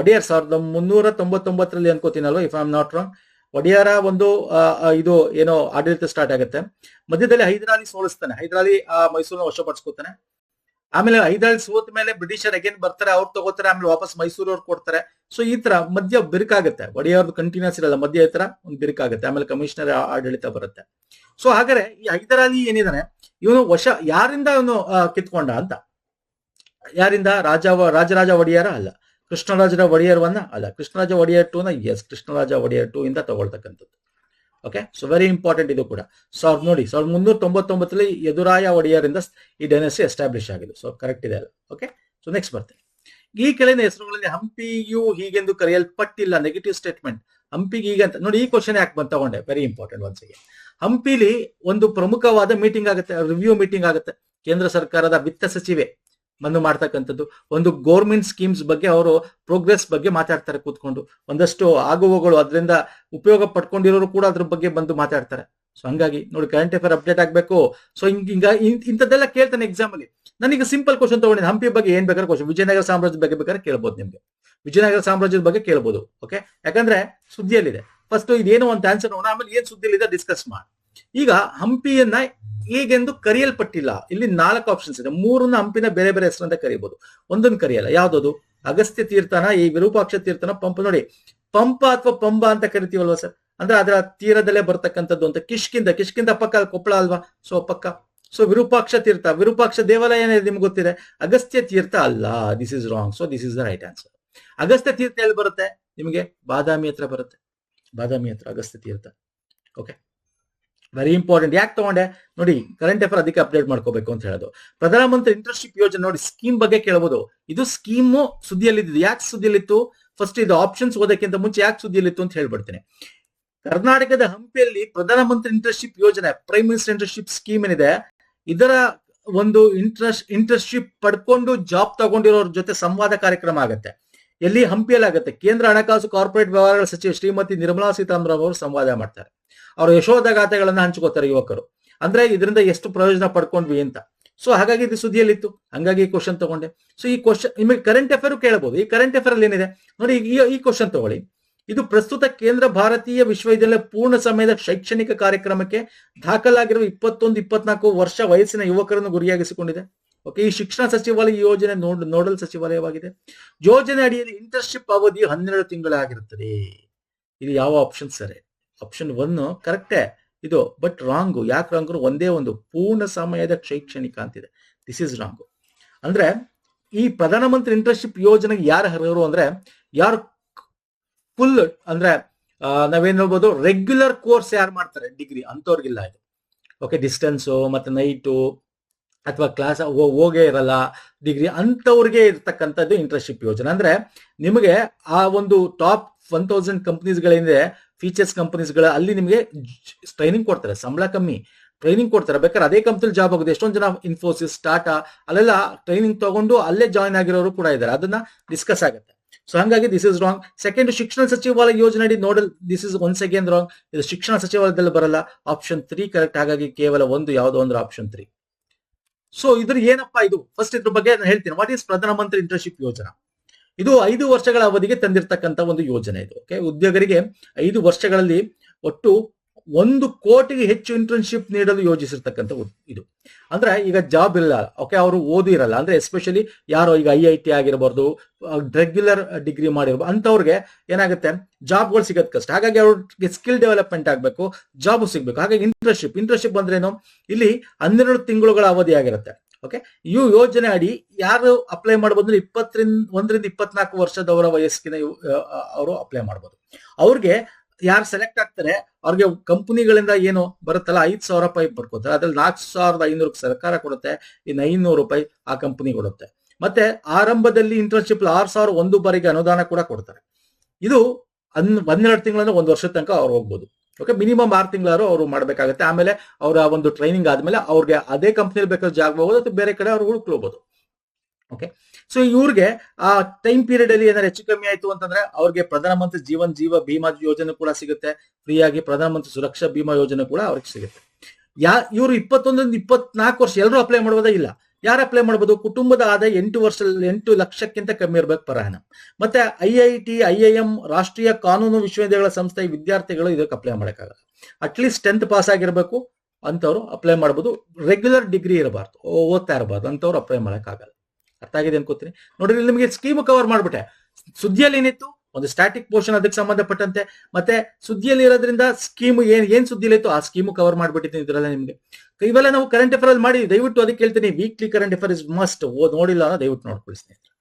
ಒಡೆಯರ್ ಸಾವಿರದ ಮುನ್ನೂರ ತೊಂಬತ್ತೊಂಬತ್ತರಲ್ಲಿ ಅನ್ಕೋತೀನಲ್ವ if I am not wrong ಒಡೆಯರ ಒಂದು ಇದು ಏನೋ ಆಡಳಿತ ಸ್ಟಾರ್ಟ್ ಆಗುತ್ತೆ. ಮಧ್ಯದಲ್ಲಿ ಹೈದರಾಲಿ ಸೋಲಿಸ್ತಾನೆ. ಹೈದರಾಲಿ ಮೈಸೂರನ್ನ ವಶಪಡಿಸ್ಕೊತಾನೆ. ಆಮೇಲೆ ಐದಾಳ್ ಸೋತ್ ಮೇಲೆ ಬ್ರಿಟಿಷರ್ ಅಗೇನ್ ಬರ್ತಾರೆ, ಅವ್ರು ತಗೋತಾರೆ, ಆಮೇಲೆ ವಾಪಸ್ ಮೈಸೂರು ಅವ್ರು ಕೊಡ್ತಾರೆ. ಸೊ ಈ ತರ ಮಧ್ಯ ಬಿರುಕಾಗುತ್ತೆ. ಒಡೆಯವ್ರದ್ದು ಕಂಟಿನ್ಯೂಸ್ ಇರಲ್ಲ, ಮಧ್ಯ ಈ ತರ ಒಂದು ಬಿರುಕಾಗುತ್ತೆ. ಆಮೇಲೆ ಕಮಿಷನರ್ ಆಡಳಿತ ಬರುತ್ತೆ. ಸೊ ಹಾಗಾದ್ರೆ ಈ ಹೈದರಾಲಿ ಏನಿದಾನೆ, ಇವನು ವಶ, ಯಾರಿಂದ ಅವನು ಕಿತ್ಕೊಂಡ ಅಂತ? ಯಾರಿಂದ? ರಾಜ, ರಾಜರಾಜ ಒಡೆಯರ ಅಲ್ಲ. ಕೃಷ್ಣರಾಜರ ಒಡೆಯರ್ವನ್ನ ಅಲ್ಲ. ಕೃಷ್ಣರಾಜ ಒಡೆಯರ್ ಟೂನ ಎಸ್ ಕೃಷ್ಣರಾಜ ಒಡೆಯರ್ ಟೂ ಇಂದ ತಗೊಳ್ತಕ್ಕಂಥದ್ದು. ಓಕೆ ಸೊ ವೆರಿ ಇಂಪಾರ್ಟೆಂಟ್ ಇದು ಕೂಡ. ಸಾವಿರದ ನೋಡಿ ಸಾವಿರದ ಮುನ್ನೂರ ತೊಂಬತ್ತೊಂಬತ್ತರಲ್ಲಿ ಯದುರಾಯ ಒಡೆಯರಿಂದ ಈ ಡೈನಸಿ ಎಸ್ಟಾಬ್ಲಿಷ್ ಆಗಿದೆ. ಸೊ ಕರೆಕ್ಟ್ ಇದೆ ಅಲ್ಲ ಓಕೆ ಸೊ ನೆಕ್ಸ್ಟ್ ಬರ್ತೇನೆ. ಈ ಕೆಳಗಿನ ಹೆಸರುಗಳಲ್ಲಿ ಹಂಪಿಯು ಹೀಗೆಂದು ಕರೆಯಲ್ಪಟ್ಟಿಲ್ಲ ನೆಗೆಟಿವ್ ಸ್ಟೇಟ್ಮೆಂಟ್ ಹಂಪಿಗೆ ಈಗ ಅಂತ. ನೋಡಿ, ಈ ಕ್ವಶನ್ ಯಾಕೆ ಬಂದು ತಗೊಂಡೆ? ವೆರಿ ಇಂಪಾರ್ಟೆಂಟ್ ಒನ್ಸಿಗೆ ಹಂಪಿಲಿ ಒಂದು ಪ್ರಮುಖವಾದ ಮೀಟಿಂಗ್ ಆಗುತ್ತೆ ರಿವ್ಯೂ ಮೀಟಿಂಗ್ ಆಗುತ್ತೆ. ಕೇಂದ್ರ ಸರ್ಕಾರದ ವಿತ್ತ ಸಚಿವೆ ಬಂದು ಮಾಡ್ತಕ್ಕಂಥದ್ದು. ಒಂದು ಗೌರ್ಮೆಂಟ್ ಸ್ಕೀಮ್ಸ್ ಬಗ್ಗೆ ಅವರು ಪ್ರೋಗ್ರೆಸ್ ಬಗ್ಗೆ ಮಾತಾಡ್ತಾರೆ ಕೂತ್ಕೊಂಡು. ಒಂದಷ್ಟು ಆಗುವಗಳು ಅದರಿಂದ ಉಪಯೋಗ ಪಡ್ಕೊಂಡಿರೋರು ಕೂಡ ಅದ್ರ ಬಗ್ಗೆ ಬಂದು ಮಾತಾಡ್ತಾರೆ. ಸೊ ಹಂಗಾಗಿ ನೋಡಿ ಕರೆಂಟ್ ಅಫೇರ್ ಅಪ್ಡೇಟ್ ಆಗ್ಬೇಕು. ಸೊ ಹಿಂಗ ಹಿಂಗ ಇಂಥದ್ದೆಲ್ಲ ಕೇಳ್ತಾನೆ ಎಕ್ಸಾಮ್ ಅಲ್ಲಿ. ನನಗೆ ಸಿಂಪಲ್ ಕ್ವಶನ್ ತಗೊಂಡಿದ್ದೆ. ಹಂಪಿ ಬಗ್ಗೆ ಏನ್ ಬೇಕಾದ್ರೆ ಕ್ವಶನ್ ವಿಜಯನಗರ ಸಾಮ್ರಾಜ್ಯದ ಬಗ್ಗೆ ಬೇಕಾದ್ರೆ ಕೇಳ್ಬೋದು ನಿಮ್ಗೆ. ವಿಜಯನಗರ ಸಾಮ್ರಾಜ್ಯದ ಬಗ್ಗೆ ಕೇಳ್ಬೋದು ಓಕೆ ಯಾಕಂದ್ರೆ ಸುದ್ದಿಯಲ್ಲಿದೆ. ಫಸ್ಟ್ ಇದೇನು ಅಂತ ಆನ್ಸರ್ ಆಮೇಲೆ ಏನ್ ಸುದ್ದಿಯಲ್ಲಿದೆ? ಡಿಸ್ಕಸ್ ಮಾಡಿ. ಈಗ ಹಂಪಿಯನ್ನ ಹೇಗೆಂದು ಕರೆಯಲ್ಪಟ್ಟಿಲ್ಲ. ಇಲ್ಲಿ ನಾಲ್ಕು ಆಪ್ಷನ್ಸ್ ಇದೆ. ಮೂರನ್ನ ಹಂಪಿನ ಬೇರೆ ಬೇರೆ ಹೆಸರಂತ ಕರೀಬಹುದು ಒಂದನ್ನು ಕರೆಯಲ್ಲ. ಯಾವ್ದದು? ಅಗಸ್ತ್ಯ ತೀರ್ಥನ, ಈ ವಿರೂಪಾಕ್ಷ ತೀರ್ಥನ ಪಂಪ ನೋಡಿ. ಪಂಪ ಅಥವಾ ಪಂಬ ಅಂತ ಕರಿತೀವಲ್ವಾ ಸರ್? ಅಂದ್ರೆ ಅದರ ತೀರದಲ್ಲೇ ಬರ್ತಕ್ಕಂಥದ್ದು ಅಂತ. ಕಿಷ್ಕಿಂದ ಕಿಷ್ಕಿಂದ ಪಕ್ಕ ಕೊಪ್ಪಳ ಅಲ್ವಾ? ಸೊ, ಪಕ್ಕ. ಸೊ, ವಿರೂಪಾಕ್ಷ ತೀರ್ಥ. ವಿರೂಪಾಕ್ಷ ದೇವಾಲಯ ಏನಿದೆ ನಿಮ್ಗೆ ಗೊತ್ತಿದೆ? ಅಗಸ್ತ್ಯ ತೀರ್ಥ ಅಲ್ಲ. This is wrong so this is the right answer Agastya Tirtha ಎಲ್ಲಿ ಬರುತ್ತೆ? ನಿಮಗೆ? ಬಾದಾಮಿ ಹತ್ರ ಬರುತ್ತೆ. ಬಾದಾಮಿ ಹತ್ರ Agastya Tirtha. Okay very important ಯಾಕೆ ತಗೊಂಡೆ? ನೋಡಿ ಕರೆಂಟ್ ಅಫೇರ್ ಅದಕ್ಕೆ ಅಪ್ಡೇಟ್ ಮಾಡ್ಕೋಬೇಕು ಅಂತ ಹೇಳೋದು. ಪ್ರಧಾನಮಂತ್ರಿ ಇಂಟರ್ನ್ಶಿಪ್ ಯೋಜನೆ ನೋಡಿ ಸ್ಕೀಮ್ ಬಗ್ಗೆ ಕೇಳಬಹುದು ಇದು ಸ್ಕೀಮು ಸುದ್ದಿಯಲ್ಲಿದ್ದು. ಯಾಕೆ ಸುದ್ದಿಯಲ್ಲಿತ್ತು? ಫಸ್ಟ್ ಇದು ಆಪ್ಷನ್ಸ್ ಓದಕ್ಕಿಂತ ಮುಂಚೆ ಯಾಕೆ ಸುದ್ದಿಯಲ್ಲಿತ್ತು ಅಂತ ಹೇಳ್ಬಿಡ್ತೇನೆ. ಕರ್ನಾಟಕದ ಹಂಪಿಯಲ್ಲಿ ಪ್ರಧಾನಮಂತ್ರಿ ಇಂಟರ್ನ್ಶಿಪ್ ಯೋಜನೆ ಪ್ರೈಮ್ ಮಿನಿಸ್ಟರ್ ಇಂಟರ್ನ್ಶಿಪ್ ಸ್ಕೀಮ್ ಏನಿದೆ? ಇದರ ಒಂದು ಇಂಟ್ರೆಸ್ಟ್ ಇಂಟರ್ನ್ಶಿಪ್ ಪಡ್ಕೊಂಡು ಜಾಬ್ ತಗೊಂಡಿರೋರ ಜೊತೆ ಸಂವಾದ ಕಾರ್ಯಕ್ರಮ ಆಗುತ್ತೆ. ಎಲ್ಲಿ? ಹಂಪಿಯಲ್ಲಿ ಆಗುತ್ತೆ ಕೇಂದ್ರ ಹಣಕಾಸು ಕಾರ್ಪೊರೇಟ್ ವ್ಯವಹಾರಗಳ ಸಚಿವ ಶ್ರೀಮತಿ ನಿರ್ಮಲಾ ಸೀತಾರಾಮನ್ ಅವರು ಸಂವಾದ ಮಾಡ್ತಾರೆ. ಅವರು ಯಶೋಧಗಾಥೆಗಳನ್ನ ಹಂಚ್ಕೋತಾರೆ ಯುವಕರು. ಅಂದ್ರೆ ಇದರಿಂದ ಎಷ್ಟು ಪ್ರಯೋಜನ ಪಡ್ಕೊಂಡ್ವಿ ಅಂತ. ಸೊ ಹಾಗಾಗಿ ಇದು ಸುದ್ದಿಯಲ್ಲಿತ್ತು. ಹಂಗಾಗಿ ಈ ಕ್ವಶನ್ ತಗೊಂಡೆ. ಸೊ ಈ ಕ್ವಶನ್ ನಿಮಗೆ ಕರೆಂಟ್ ಅಫೇರ್ ಕೇಳಬಹುದು ಈ ಕರೆಂಟ್ ಅಫೇರ್ ಅಲ್ಲಿ ಏನಿದೆ? ನೋಡಿ, ಈ ಈ ಕ್ವಶನ್ ತಗೊಳ್ಳಿ. ಇದು ಪ್ರಸ್ತುತ ಕೇಂದ್ರ ಭಾರತೀಯ ವಿಶ್ವವಿದ್ಯಾಲಯ ಪೂರ್ಣ ಸಮಯದ ಶೈಕ್ಷಣಿಕ ಕಾರ್ಯಕ್ರಮಕ್ಕೆ ದಾಖಲಾಗಿರುವ ಇಪ್ಪತ್ತೊಂದು, ಇಪ್ಪತ್ನಾಲ್ಕು ವರ್ಷ ವಯಸ್ಸಿನ ಯುವಕರನ್ನು ಗುರಿಯಾಗಿಸಿಕೊಂಡಿದೆ. ಓಕೆ ಈ ಶಿಕ್ಷಣ ಸಚಿವಾಲಯ ಯೋಜನೆ ನೋಡ್, ನೋಡಲ್ ಸಚಿವಾಲಯವಾಗಿದೆ. ಯೋಜನೆ ಅಡಿಯಲ್ಲಿ ಇಂಟರ್ನ್ಶಿಪ್ ಅವಧಿ ಹನ್ನೆರಡು ತಿಂಗಳಾಗಿರುತ್ತದೆ. ಇದು ಯಾವ ಆಪ್ಷನ್ ಸರಿ? ಆಪ್ಷನ್ ಒನ್ ಕರೆಕ್ಟೇ ಇದು ಬಟ್ ರಾಂಗು ಯಾಕೆ ರಾಂಗು ಒಂದೇ ಒಂದು ಪೂರ್ಣ ಸಮಯದ ಶೈಕ್ಷಣಿಕ ಅಂತಿದೆ. ದಿಸ್ ಇಸ್ ರಾಂಗು ಅಂದ್ರೆ, ಈ ಪ್ರಧಾನಮಂತ್ರಿ ಇಂಟರ್ನ್ಶಿಪ್ ಯೋಜನೆಗೆ ಯಾರು ಅರ್ಹರು ಅಂದ್ರೆ, ಯಾರು ಫುಲ್ ಅಂದ್ರೆ ನಾವೇನ್ ಹೇಳ್ಬೋದು ರೆಗ್ಯುಲರ್ ಕೋರ್ಸ್ ಯಾರು ಮಾಡ್ತಾರೆ? ಡಿಗ್ರಿ ಅಂತವ್ರಿಗಿಲ್ಲ ಇದು. ಓಕೆ ಡಿಸ್ಟೆನ್ಸು ಮತ್ತೆ ನೈಟು ಅಥವಾ ಕ್ಲಾಸ್ ಹೋಗೇ ಇರಲ್ಲ ಡಿಗ್ರಿ ಅಂಥವ್ರಿಗೆ ಇರತಕ್ಕಂಥದ್ದು ಇಂಟರ್ನ್ಶಿಪ್ ಯೋಜನೆ. ಅಂದ್ರೆ, ನಿಮಗೆ ಆ ಒಂದು ಟಾಪ್ ಒನ್ ತೌಸಂಡ್ ಕಂಪನೀಸ್ಗಳಿಂದ ಫೀಚರ್ಸ್ ಕಂಪನೀಸ್ಗಳ ಅಲ್ಲಿ ನಿಮಗೆ ಟ್ರೈನಿಂಗ್ ಕೊಡ್ತಾರೆ, ಸಂಬಳ ಕಮ್ಮಿ ಟ್ರೈನಿಂಗ್ ಕೊಡ್ತಾರೆ. ಬೇಕಾದ್ರೆ ಅದೇ ಕಂಪ್ನಿಲಿ ಜಾಬ್ ಆಗುತ್ತೆ ಎಷ್ಟೊಂದು ಜನ ಇನ್ಫೋಸಿಸ್ ಟಾಟಾ ಅಲ್ಲೆಲ್ಲ ಟ್ರೈನಿಂಗ್ ತಗೊಂಡು ಅಲ್ಲೇ ಜಾಯ್ನ್ ಆಗಿರೋರು ಕೂಡ ಇದ್ದಾರೆ. ಅದನ್ನ ಡಿಸ್ಕಸ್ ಆಗುತ್ತೆ. ಸೊ ಹಂಗಾಗಿ ದಿಸ್ ಇಸ್ ರಾಂಗ್ ಸೆಕೆಂಡ್ ಶಿಕ್ಷಣ ಸಚಿವಾಲಯ ಯೋಜನೆ ಅಡಿ nodal this is once again wrong ಇದು ಶಿಕ್ಷಣ ಸಚಿವಾಲಯದಲ್ಲಿ ಬರಲ್ಲ. ಆಪ್ಷನ್ ತ್ರೀ ಕರೆಕ್ಟ್ ಹಾಗಾಗಿ ಕೇವಲ ಒಂದು, ಯಾವುದೋ ಒಂದು ಆಪ್ಷನ್ ತ್ರೀ ಸೊ ಇದ್ರ ಏನಪ್ಪಾ ಇದು? ಫಸ್ಟ್ ಇದ್ರ ಬಗ್ಗೆ ನಾನು ಹೇಳ್ತೀನಿ. ವಾಟ್ ಈಸ್ ಪ್ರಧಾನಮಂತ್ರಿ ಇಂಟರ್ನ್ಶಿಪ್ ಯೋಜನಾ ಇದು ಐದು ವರ್ಷಗಳ ಅವಧಿಗೆ ತಂದಿರತಕ್ಕಂತ ಒಂದು ಯೋಜನೆ ಇದು ಓಕೆ ಉದ್ಯೋಗರಿಗೆ ಐದು ವರ್ಷಗಳಲ್ಲಿ ಒಟ್ಟು ಒಂದು ಕೋಟಿಗೆ ಹೆಚ್ಚು ಇಂಟರ್ನ್ಶಿಪ್ ನೀಡಲು ಯೋಜಿಸಿರ್ತಕ್ಕಂಥ ಇದು. ಅಂದ್ರೆ ಈಗ ಜಾಬ್ ಇಲ್ಲ ಓಕೆ ಅವರು ಓದಿ ಇರಲ್ಲ ಅಂದ್ರೆ ಎಸ್ಪೆಷಲಿ ಯಾರೋ ಈಗ ಐ ಐ ಟಿ ಆಗಿರಬಾರ್ದು ರೆಗ್ಯುಲರ್ ಡಿಗ್ರಿ ಮಾಡಿರಬಹುದು ಅಂತವ್ರಿಗೆ ಏನಾಗುತ್ತೆ? ಜಾಬ್ಗಳು ಸಿಗೋದು ಕಷ್ಟ. ಹಾಗಾಗಿ ಅವ್ರಿಗೆ ಸ್ಕಿಲ್ ಡೆವಲಪ್ಮೆಂಟ್ ಆಗಬೇಕು ಜಾಬ್ ಸಿಗಬೇಕು. ಹಾಗಾಗಿ ಇಂಟರ್ನ್ಶಿಪ್ ಇಂಟರ್ನ್ಶಿಪ್ ಅಂದ್ರೇನು ಇಲ್ಲಿ ಹನ್ನೆರಡು ತಿಂಗಳುಗಳ ಅವಧಿ ಆಗಿರುತ್ತೆ. ಓಕೆ ಈ ಯೋಜನೆ ಅಡಿ ಯಾರು ಅಪ್ಲೈ ಮಾಡಬಹುದು ಇಪ್ಪತ್ತರಿಂದ, ಒಂದರಿಂದ ಇಪ್ಪತ್ನಾಲ್ಕು ವರ್ಷದವರ ವಯಸ್ಸಿನ ಅವರು ಅಪ್ಲೈ ಮಾಡಬಹುದು ಅವ್ರಿಗೆ ಯಾರು ಸೆಲೆಕ್ಟ್ ಆಗ್ತಾರೆ, ಅವ್ರಿಗೆ ಕಂಪನಿಗಳಿಂದ ಏನು ಬರುತ್ತಲ್ಲ, ಐದ್ ಸಾವಿರ ರೂಪಾಯಿ ಬರ್ಕೋತಾರೆ ಅದ್ರಲ್ಲಿ ನಾಲ್ಕು ಸಾವಿರದ ಐನೂರು ಸರ್ಕಾರ ಕೊಡುತ್ತೆ, ಇನ್ನು ಐನೂರು ರೂಪಾಯಿ ಆ ಕಂಪನಿ ಕೊಡುತ್ತೆ. ಮತ್ತೆ ಆರಂಭದಲ್ಲಿ ಇಂಟರ್ನ್ಶಿಪ್ ಆರು ಸಾವಿರ ಒಂದು ಬಾರಿಗೆ ಅನುದಾನ ಕೂಡ ಕೊಡ್ತಾರೆ. ಇದು ಹನ್, ಹನ್ನೆರಡು ತಿಂಗಳಿಂದ ಒಂದು ವರ್ಷದ ತನಕ ಅವ್ರು ಹೋಗ್ಬೋದು. ಓಕೆ ಮಿನಿಮಮ್ ಆರು ತಿಂಗಳಾರು ಅವರು ಮಾಡಬೇಕಾಗುತ್ತೆ. ಆಮೇಲೆ ಅವರ ಒಂದು ಟ್ರೈನಿಂಗ್ ಆದ್ಮೇಲೆ ಅವ್ರಿಗೆ ಅದೇ ಕಂಪ್ನಿಯಲ್ಲಿ ಬೇಕಾದ್ರೆ ಜಾಗ ಹೋಗೋದು ಅಥವಾ ಬೇರೆ ಕಡೆ ಅವ್ರು ಹುಡುಕ್ಲೋಬಹುದು ಓಕೆ ಸೊ ಇವ್ರಿಗೆ ಆ ಟೈಮ್ ಪೀರಿಯಡ್ ಅಲ್ಲಿ ಏನಾದ್ರು ಹೆಚ್ಚು ಕಮ್ಮಿ ಆಯ್ತು ಅಂತಂದ್ರೆ ಅವ್ರಿಗೆ ಪ್ರಧಾನಮಂತ್ರಿ ಜೀವನ್ ಜೀವ ಭೀಮಾ ಯೋಜನೆ ಕೂಡ ಸಿಗುತ್ತೆ. ಫ್ರೀ ಆಗಿ ಪ್ರಧಾನಮಂತ್ರಿ ಸುರಕ್ಷಾ ಭೀಮಾ ಯೋಜನೆ ಕೂಡ ಅವ್ರಿಗೆ ಸಿಗುತ್ತೆ. ಯಾ ಇವರು ಇಪ್ಪತ್ತೊಂದರಿಂದ ಇಪ್ಪತ್ನಾಲ್ಕು ವರ್ಷ ಎಲ್ಲರೂ ಅಪ್ಲೈ ಮಾಡೋದೇ ಇಲ್ಲ. ಯಾರು ಅಪ್ಲೈ ಮಾಡ್ಬೋದು? ಕುಟುಂಬದ ಆದಾಯ ಎಂಟು ವರ್ಷ ಎಂಟು ಲಕ್ಷಕ್ಕಿಂತ ಕಮ್ಮಿ ಇರ್ಬೇಕು ಪರಾಯಣ. ಮತ್ತೆ I I T, I I M ರಾಷ್ಟ್ರೀಯ ಕಾನೂನು ವಿಶ್ವವಿದ್ಯಾಲಯ ಸಂಸ್ಥೆ ವಿದ್ಯಾರ್ಥಿಗಳು ಇದಕ್ಕೆ ಅಪ್ಲೈ ಮಾಡೋಕ್ಕಾಗಲ್ಲ. ಅಟ್ಲೀಸ್ಟ್ ಟೆಂತ್ ಪಾಸ್ ಆಗಿರ್ಬೇಕು ಅಂತವ್ರು ಅಪ್ಲೈ ಮಾಡ್ಬೋದು. ರೆಗ್ಯುಲರ್ ಡಿಗ್ರಿ ಇರಬಾರ್ದು. ಓದ್ತಾ ಇರಬಾರ್ದು ಅಂತವ್ರು ಅಪ್ಲೈ ಮಾಡೋಕ್ಕಾಗಲ್ಲ. ಅರ್ಥ ಆಗಿದೆ ಅನ್ಕೋತೀನಿ. ನೋಡ್ರಿ ನಿಮಗೆ ಸ್ಕೀಮ್ ಕವರ್ ಮಾಡ್ಬಿಟ್ಟೆ. ಸುದ್ದಿಯಲ್ಲಿ ಏನಿತ್ತು ಒಂದು ಸ್ಟ್ಯಾಟಿಕ್ ಪೋರ್ಷನ್ ಅದಕ್ಕೆ ಸಂಬಂಧಪಟ್ಟಂತೆ. ಮತ್ತೆ ಸುದ್ದಿಯಲ್ಲಿ ಇರೋದ್ರಿಂದ ಸ್ಕೀಮ್ ಏನ್ ಏನ್ ಸುದ್ದಿಯಲ್ಲಿ ಇತ್ತು? ಆ ಸ್ಕೀಮ್ ಕವರ್ ಮಾಡ್ಬಿಟ್ಟಿದ್ದೀನಿ ಇದ್ರಲ್ಲ ನಿಮ್ಗೆ. ಇವೆಲ್ಲ ನಾವು ಕರೆಂಟ್ ಅಫೇರ್ ಅಲ್ಲಿ ಮಾಡಿ, ದಯವಿಟ್ಟು ಅದಕ್ಕೆ ಹೇಳ್ತೀನಿ weekly current affair is must ನೋಡಿಲ್ಲ ಅನ್ನೋ ದಯವಿಟ್ಟು ನೋಡ್ಕೊಳ್ಳಿ ಸ್ನೇಹಿತರೆ.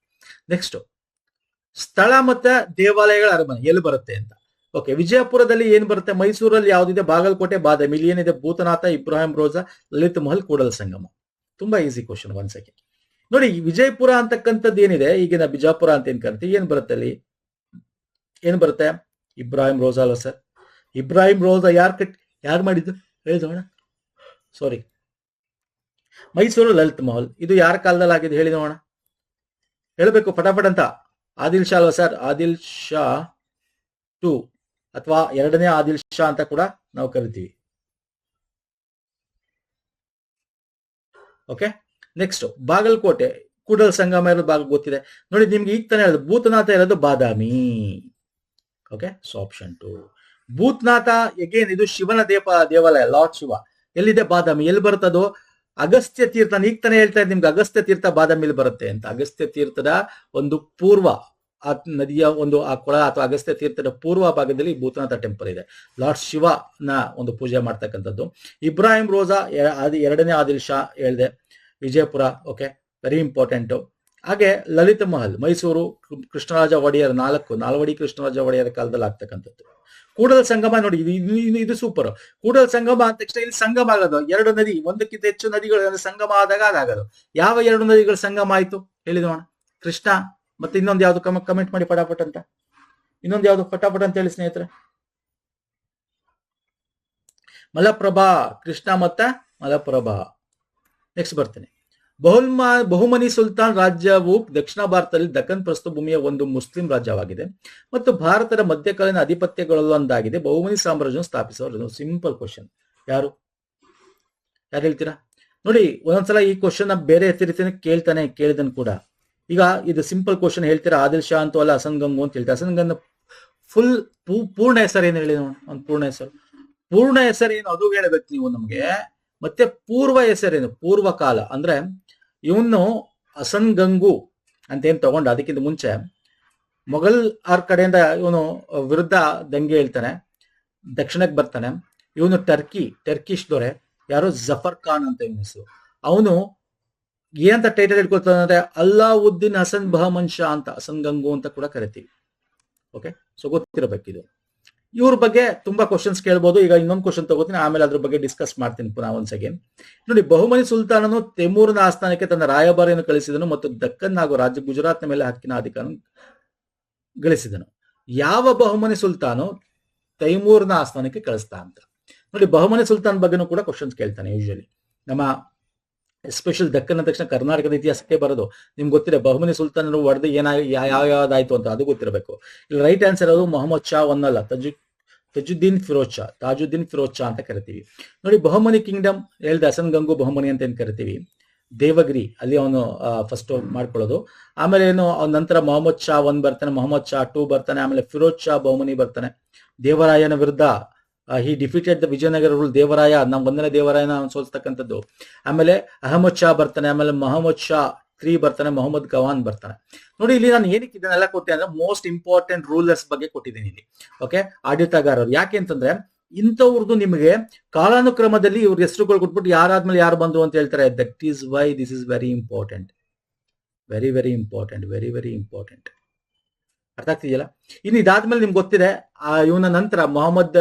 ನೆಕ್ಸ್ಟ್ ಸ್ಥಳ ಮತ್ತೆ ದೇವಾಲಯಗಳ ಅರಮನೆ, ಎಲ್ಲಿ ಬರುತ್ತೆ ಅಂತ? ಓಕೆ ವಿಜಯಪುರದಲ್ಲಿ ಏನ್ ಬರುತ್ತೆ? ಮೈಸೂರಲ್ಲಿ ಯಾವ್ದಿದೆ? ಬಾಗಲಕೋಟೆ, ಬಾದಾಮಿ, ಇಲ್ಲಿ ಏನಿದೆ? ಭೂತನಾಥ, ಇಬ್ರಾಹಿಂ ರೋಜಾ, ಲಲಿತ್ ಮಹಲ್, ಕೂಡಲ ಸಂಗಮ. ತುಂಬಾ ಈಸಿ ಕ್ವಶನ್ ಒನ್ ಸೆಕೆಂಡ್ ನೋಡಿ, ವಿಜಯಪುರ ಅಂತಕ್ಕಂಥದ್ದು ಏನಿದೆ? ಈಗಿನ ಬಿಜಾಪುರ ಅಂತ ಏನ್ ಕರಿತೀವಿ? ಏನ್ ಬರುತ್ತೆ ಅಲ್ಲಿ? ಏನ್ ಬರುತ್ತೆ? ಇಬ್ರಾಹಿಂ ರೋಜಾ ಅಲ್ಲ ಸರ್? ಇಬ್ರಾಹಿಂ ರೋಜಾ ಯಾರು ಕಟ್ ಯಾರು ಮಾಡಿದ್ದು? ಹೇಳಿದೋಣ ಸಾರಿ ಮೈಸೂರು ಲಲಿತ್ ಮಹಲ್. ಇದು ಯಾರ ಕಾಲದಲ್ಲಿ ಆಗಿದೆ ನೋಡೋಣ. ಹೇಳಬೇಕು ಫಟಾಫಟ್ ಅಂತ. ಆದಿಲ್ ಶಾ ಅಲ್ವಾ ಸರ್? ಆದಿಲ್ ಶಾ ಟು ಅಥವಾ ಎರಡನೇ ಆದಿಲ್ ಶಾ ಅಂತ ಕೂಡ ನಾವು ಕರಿತೀವಿ. Okay next Bagalkot. ಕೂಡಲ ಸಂಗಮ ಇರೋದು ಬಾಗ ಗೊತ್ತಿದೆ. ನೋಡಿ, ನಿಮ್ಗೆ ಈಗ ತಾನೇ ಹೇಳೋದು, ಭೂತನಾಥ ಇರೋದು Badami. Okay so option two Bhutanatha, again, ಇದು ಶಿವನ ದೇಪ, ದೇವಾಲಯ ಲಾರ್ಡ್ ಶಿವ ಎಲ್ಲಿದೆ ಬಾದಾಮಿ? ಎಲ್ಲಿ ಬರ್ತದ ಅಗಸ್ತ್ಯ ತೀರ್ಥ ಈಗ ತಾನೇ ಹೇಳ್ತಾ ಇದ್ದೀನಿ ನಿಮ್ಗೆ, ಅಗಸ್ತ್ಯ ತೀರ್ಥ ಬಾದಾಮಿಲಿ ಬರುತ್ತೆ ಅಂತ. ಅಗಸ್ತ್ಯ ತೀರ್ಥದ ಒಂದು ಪೂರ್ವ, ಆ ನದಿಯ ಒಂದು, ಆ ಕೊಳ ಅಥವಾ ಅಗಸ್ತ್ಯ ತೀರ್ಥದ ಪೂರ್ವ ಭಾಗದಲ್ಲಿ ಭೂತನಾಥ ಟೆಂಪಲ್ ಇದೆ. ಲಾರ್ಡ್ ಶಿವನ ಒಂದು ಪೂಜೆ ಮಾಡ್ತಕ್ಕಂಥದ್ದು. ಇಬ್ರಾಹಿಂ ರೋಜಾ ಎರಡನೇ ಆದಿಲ್ ಶಾ ಹೇಳಿದೆ, ವಿಜಯಪುರ ಓಕೆ ವೆರಿ ಇಂಪಾರ್ಟೆಂಟ್ ಹಾಗೆ ಲಲಿತ ಮಹಲ್, ಮೈಸೂರು ಕೃಷ್ಣರಾಜ ಒಡೆಯರ್ ನಾಲ್ಕು, ನಾಲ್ವಡಿ ಕೃಷ್ಣರಾಜ ಒಡೆಯರ ಕಾಲದಲ್ಲಿ ಆಗ್ತಕ್ಕಂಥದ್ದು. ಕೂಡಲ ಸಂಗಮ ನೋಡಿ, ಇದು, ಇದು- ಸೂಪರ್ ಕೂಡಲ ಸಂಗಮ ಅಂದ ತಕ್ಷಣ ಇಲ್ಲಿ ಸಂಗಮ ಆಗೋದು. ಎರಡು ನದಿ, ಒಂದಕ್ಕಿಂತ ಹೆಚ್ಚು ನದಿಗಳು ಸಂಗಮ ಆದಾಗ ಅದಾಗದು. ಯಾವ ಎರಡು ನದಿಗಳು ಸಂಗಮ ಆಯ್ತು? ಹೇಳಿ ನೋಡೋಣ. ಕೃಷ್ಣ ಮತ್ತೆ ಇನ್ನೊಂದು ಯಾವ್ದು ಕಮ ಕಮೆಂಟ್ ಮಾಡಿ ಪಟಾಪಟ್ ಅಂತ. ಇನ್ನೊಂದು ಯಾವ್ದು ಪಟಾಪಟ್ ಅಂತ ಹೇಳಿ ಸ್ನೇಹಿತರೆ. ಮಲಪ್ರಭಾ, ಕೃಷ್ಣ ಮತ್ತ ಮಲಪ್ರಭಾ. ನೆಕ್ಸ್ಟ್ ಬರ್ತೇನೆ. ಬಹುಲ್ಮಾ, ಬಹುಮನಿ ಸುಲ್ತಾನ್ ರಾಜ್ಯವು ದಕ್ಷಿಣ ಭಾರತದಲ್ಲಿ ದಕ್ಕನ್ ಪ್ರಸ್ಥಭೂಮಿಯ ಒಂದು ಮುಸ್ಲಿಂ ರಾಜ್ಯವಾಗಿದೆ. ಮತ್ತು ಭಾರತದ ಮಧ್ಯಕಾಲೀನ ಅಧಿಪತ್ಯಗಳಲ್ಲೊಂದಾಗಿದೆ ಬಹುಮನಿ ಸಾಮ್ರಾಜ್ಯವನ್ನು ಸ್ಥಾಪಿಸುವ ಸಿಂಪಲ್ ಕ್ವಶನ್ ಯಾರು? ಯಾರು ಹೇಳ್ತೀರಾ? ನೋಡಿ, ಒಂದೊಂದ್ಸಲ ಈ ಕ್ವಶನ್ ಬೇರೆ ಹೆಸರಿತೇನೆ ಕೇಳ್ತಾನೆ, ಕೇಳಿದನ್ ಕೂಡ. ಈಗ ಇದು ಸಿಂಪಲ್ ಕ್ವಶನ್ ಹೇಳ್ತೀರಾ? ಆದಿಲ್ ಶಾ ಅಂತೂ ಅಲ್ಲ, ಹಸನ್ ಗಂಗು ಅಂತ ಹೇಳ್ತಾರೆ. ಹಸನ್ ಫುಲ್ ಪೂರ್ಣ ಹೆಸರು ಏನು ಹೇಳಿ ಒಂದು ಪೂರ್ಣ ಹೆಸರು. ಪೂರ್ಣ ಹೆಸರು ಏನು ಅದು ಹೇಳಬೇಕು ನೀವು ನಮ್ಗೆ. ಮತ್ತೆ ಪೂರ್ವ ಹೆಸರೇನು? ಪೂರ್ವ ಕಾಲ. ಅಂದ್ರೆ ಇವನು ಅಸನ್ ಗಂಗು ಅಂತ ಏನ್ ತಗೊಂಡ ಅದಕ್ಕಿಂತ ಮುಂಚೆ ಮೊಘಲ್ ಆರ್ ಕಡೆಯಿಂದ ಇವನು ವಿರುದ್ಧ ದಂಗೆ ಹೇಳ್ತಾನೆ. ದಕ್ಷಿಣಕ್ಕೆ ಬರ್ತಾನೆ. ಇವನು ಟರ್ಕಿ, ಟರ್ಕಿಶ್ ದೊರೆ, ಯಾರು ಜಫರ್ ಖಾನ್ ಅಂತ ಹೆಸರು. ಅವನು ಏನಂತ ಟೈಟಲ್ ಇಟ್ಕೊಳ್ತಾನೆ ಅಂದ್ರೆ ಅಲ್ಲಾವುದ್ದೀನ್ ಹಸನ್ ಬಹಮನ್ ಶಾ ಅಂತ, ಹಸನ್ ಗಂಗು ಅಂತ ಕೂಡ ಕರಿತೀವಿ. ಓಕೆ ಸೊ ಗೊತ್ತಿರಬೇಕಿದು. ಇವ್ರ ಬಗ್ಗೆ ತುಂಬಾ ಕ್ವಶನ್ಸ್ ಕೇಳ್ಬೋದು. ಈಗ ಇನ್ನೊಂದು ಕ್ವಶನ್ ತಗೋತೀನಿ, ಆಮೇಲೆ ಅದ್ರ ಬಗ್ಗೆ ಡಿಸ್ಕಸ್ ಮಾಡ್ತೀನಿ ಪುನಃ ಒಂದ್ ಸೆಕೆಂಡ್. ನೋಡಿ, ಬಹುಮನಿ ಸುಲ್ತಾನನು ತೆಮೂರ್ನ ಆಸ್ಥಾನಕ್ಕೆ ತನ್ನ ರಾಯಭಾರಿಯನ್ನು ಕಳಿಸಿದನು ಮತ್ತು ದಕ್ಕನ್ ಹಾಗೂ ರಾಜ್ಯ ಗುಜರಾತ್ನ ಮೇಲೆ ಹಕ್ಕಿನ ಅಧಿಕಾರ ಗಳಿಸಿದನು. ಯಾವ ಬಹುಮನಿ ಸುಲ್ತಾನು ತೈಮೂರ್ನ ಆಸ್ಥಾನಕ್ಕೆ ಕಳಿಸ್ತಾ ಅಂತ. ನೋಡಿ, ಬಹುಮನಿ ಸುಲ್ತಾನ್ ಬಗ್ಗೆನೂ ಕೂಡ ಕ್ವಶನ್ಸ್ ಕೇಳ್ತಾನೆ ಯೂಶಲಿ ನಮ್ಮ ಎಸ್ಪೆಷಲ್ ದಕ್ಕನ್ ತಕ್ಷಣ ಕರ್ನಾಟಕದ ಇತಿಹಾಸಕ್ಕೆ ಬರೋದು. ನಿಮ್ಗೆ ಗೊತ್ತಿದೆ, ಬಹುಮನಿ ಸುಲ್ತಾನರು ಒಡೆದು ಏನಾಗ ಯಾವ ಯಾವ್ದಾಯ್ತು ಅಂತ, ಅದು ಗೊತ್ತಿರಬೇಕು. ಇಲ್ಲಿ ರೈಟ್ ಆನ್ಸರ್ ಅದು ಮೊಹಮ್ಮದ್ ಶಾ ಒನ್ನಲ್ಲ. ತಜು ತಜುದ್ದೀನ್ ಫಿರೋಜ್ ಶಾ, ತಾಜುದ್ದೀನ್ ಫಿರೋಜ್ ಶಾ ಅಂತ ಕರಿತೀವಿ. ನೋಡಿ, ಬಹುಮನಿ ಕಿಂಗ್ಡಮ್ ಹೇಳ್ದೆ ಹಸನ್ ಗಂಗು ಬಹುಮನಿ ಅಂತ ಏನ್ ಕರಿತೀವಿ? ದೇವಗಿರಿ, ಅಲ್ಲಿ ಅವನು ಫಸ್ಟ್ ಮಾಡ್ಕೊಳ್ಳೋದು. ಆಮೇಲೆ ಏನು, ಅವ್ನ ನಂತರ ಮೊಹಮ್ಮದ್ ಶಾ ಒನ್ ಬರ್ತಾನೆ, ಮೊಹಮ್ಮದ್ ಶಾ ಟೂ ಬರ್ತಾನೆ, ಆಮೇಲೆ ಫಿರೋಜ್ ಶಾ ಬಹುಮನಿ ಬರ್ತಾನೆ. ದೇವರಾಯನ ವಿರುದ್ಧ he defeated the Vijayanagara rule Devaraya, ನಾವು ಒಂದನೇ ದೇವರಾಯನ ಸೋಲ್ಸ್ತಕ್ಕಂಥದ್ದು. ಆಮೇಲೆ ಅಹಮದ್ ಶಾ ಬರ್ತಾನೆ, ಆಮೇಲೆ ಮೊಹಮ್ಮದ್ ಶಾ ತ್ರೀ ಬರ್ತಾನೆ, ಮೊಹಮ್ಮದ್ ಗವಾನ್ ಬರ್ತಾನೆ. ನೋಡಿ, ಇಲ್ಲಿ ನಾನು ಏನಕ್ಕೆ ಇದನ್ನೆಲ್ಲ ಕೊಟ್ಟೆ ಅಂದ್ರೆ ಮೋಸ್ಟ್ ಇಂಪಾರ್ಟೆಂಟ್ ರೂಲರ್ಸ್ ಬಗ್ಗೆ ಕೊಟ್ಟಿದ್ದೀನಿ ಇಲ್ಲಿ. ಓಕೆ ಆಡಳಿತಗಾರರು. ಯಾಕೆ ಅಂತಂದ್ರೆ ಇಂಥವ್ರದ್ದು ನಿಮಗೆ ಕಾಲಾನುಕ್ರಮದಲ್ಲಿ ಇವ್ರ ಹೆಸರುಗಳು ಕೊಟ್ಬಿಟ್ಟು ಯಾರಾದ್ಮೇಲೆ ಯಾರು ಬಂದು ಅಂತ ಹೇಳ್ತಾರೆ. That is why this is very important very very important very very important ಅರ್ಥ ಆಗ್ತಿದೆಯಲ್ಲ? ಇನ್ನು ಇದಾದ್ಮೇಲೆ ನಿಮ್ಗೆ ಗೊತ್ತಿದೆ, ಆ ಇವನ ನಂತರ, ಮೊಹಮ್ಮದ್,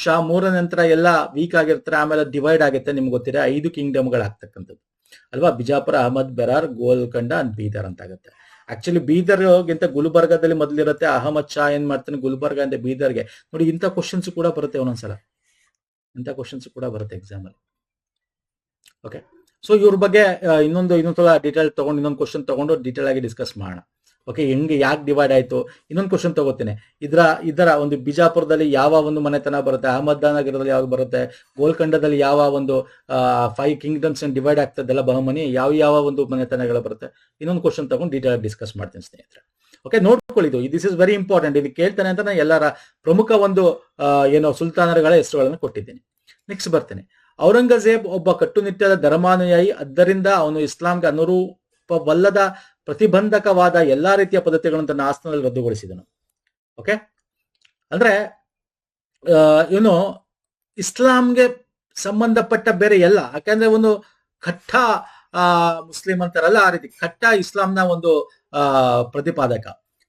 ಶಾ ಮೂರ ನಂತರ ಎಲ್ಲ ವೀಕ್ ಆಗಿರ್ತಾರೆ, ಆಮೇಲೆ ಡಿವೈಡ್ ಆಗುತ್ತೆ, ನಿಮ್ಗೆ ಗೊತ್ತಿದೆ. ಐದು ಕಿಂಗ್ಡಮ್ಗಳು ಆಗ್ತಕ್ಕಂಥದ್ದು ಅಲ್ವಾ? ಬಿಜಾಪುರ, ಅಹಮದ್, ಬೆರಾರ್, ಗೋಲ್ಕಂಡ ಅಂಡ್ ಬೀದರ್ ಅಂತ ಆಗುತ್ತೆ ಆಕ್ಚುಲಿ ಬೀದರ್ಗಿಂತ ಗುಲ್ಬರ್ಗದಲ್ಲಿ ಮೊದಲಿರುತ್ತೆ. ಅಹಮದ್ ಶಾ ಏನ್ ಮಾಡ್ತಾನೆ? ಗುಲ್ಬರ್ಗ ಅಂದ್ರೆ ಬೀದರ್ಗೆ. ನೋಡಿ, ಇಂಥ ಕ್ವಶನ್ಸ್ ಕೂಡ ಬರುತ್ತೆ ಒಂದೊಂದ್ಸಲ. ಇಂಥ ಕ್ವಶನ್ಸ್ ಕೂಡ ಬರುತ್ತೆ ಎಕ್ಸಾಮ್ ಅಲ್ಲಿ. ಓಕೆ ಸೊ ಇವ್ರ ಬಗ್ಗೆ ಇನ್ನೊಂದು, ಇನ್ನೊಂದ್ಸಲ ಡೀಟೇಲ್ ತಗೊಂಡು, ಇನ್ನೊಂದು ಕ್ವಶನ್ ತಗೊಂಡು ಡೀಟೇಲ್ ಆಗಿ ಡಿಸ್ಕಸ್ ಮಾಡೋಣ. ಓಕೆ ಹೆಂಗೆ, ಯಾಕೆ ಡಿವೈಡ್ ಆಯ್ತು? ಇನ್ನೊಂದು ಕ್ವಶನ್ ತಗೋತೀನಿ. ಇದರ ಇದರ ಒಂದು ಬಿಜಾಪುರದಲ್ಲಿ ಯಾವ ಒಂದು ಮನೆತನ ಬರುತ್ತೆ? ಅಹಮದ್ನಗರದಲ್ಲಿ ಯಾವ್ದು ಬರುತ್ತೆ? ಗೋಲ್ಕಂಡದಲ್ಲಿ ಯಾವ ಒಂದು ಫೈವ್ ಕಿಂಗ್ಡಮ್ಸ್ ಡಿವೈಡ್ ಆಗ್ತದಲ್ಲ ಬಹುಮನಿ, ಯಾವ ಯಾವ ಒಂದು ಮನೆತನಗಳು ಬರುತ್ತೆ? ಇನ್ನೊಂದು ಕ್ವಶನ್ ತಗೊಂಡು ಡೀಟೇಲ್ ಡಿಸ್ಕಸ್ ಮಾಡ್ತೀನಿ ಸ್ನೇಹಿತರೆ. ಓಕೆ ನೋಡ್ಕೊಳ್ಳಿದು ದಿಸ್ ಇಸ್ ವೆರಿ ಇಂಪಾರ್ಟೆಂಟ್ ಇದು ಕೇಳ್ತಾನೆ ಅಂತ ನಾನು ಎಲ್ಲರ ಪ್ರಮುಖ ಒಂದು ಏನೋ ಸುಲ್ತಾನರುಗಳ ಹೆಸರುಗಳನ್ನು ಕೊಟ್ಟಿದ್ದೀನಿ. ನೆಕ್ಸ್ಟ್ ಬರ್ತೇನೆ. ಔರಂಗಜೇಬ್ ಒಬ್ಬ ಕಟ್ಟುನಿಟ್ಟಾದ ಧರ್ಮಾನುಯಾಯಿ. ಆದ್ದರಿಂದ ಅವನು ಇಸ್ಲಾಂಗೆ ಅನುರೂಪವಲ್ಲದ ಪ್ರತಿಬಂಧಕವಾದ ಎಲ್ಲಾ ರೀತಿಯ ಪದ್ಧತಿಗಳನ್ನು ತನ್ನ ಆಸ್ಥಾನದಲ್ಲಿ ರದ್ದುಗೊಳಿಸಿದನು. ಓಕೆ ಅಂದ್ರೆ ಇವನು ಇಸ್ಲಾಂಗೆ ಸಂಬಂಧಪಟ್ಟ ಬೇರೆ ಎಲ್ಲ, ಯಾಕಂದ್ರೆ ಒಂದು ಕಟ್ಟ ಮುಸ್ಲಿಂ ಅಂತಾರಲ್ಲ ಆ ರೀತಿ, ಕಟ್ಟ ಇಸ್ಲಾಂನ ಒಂದು ಪ್ರತಿಪಾದಕ.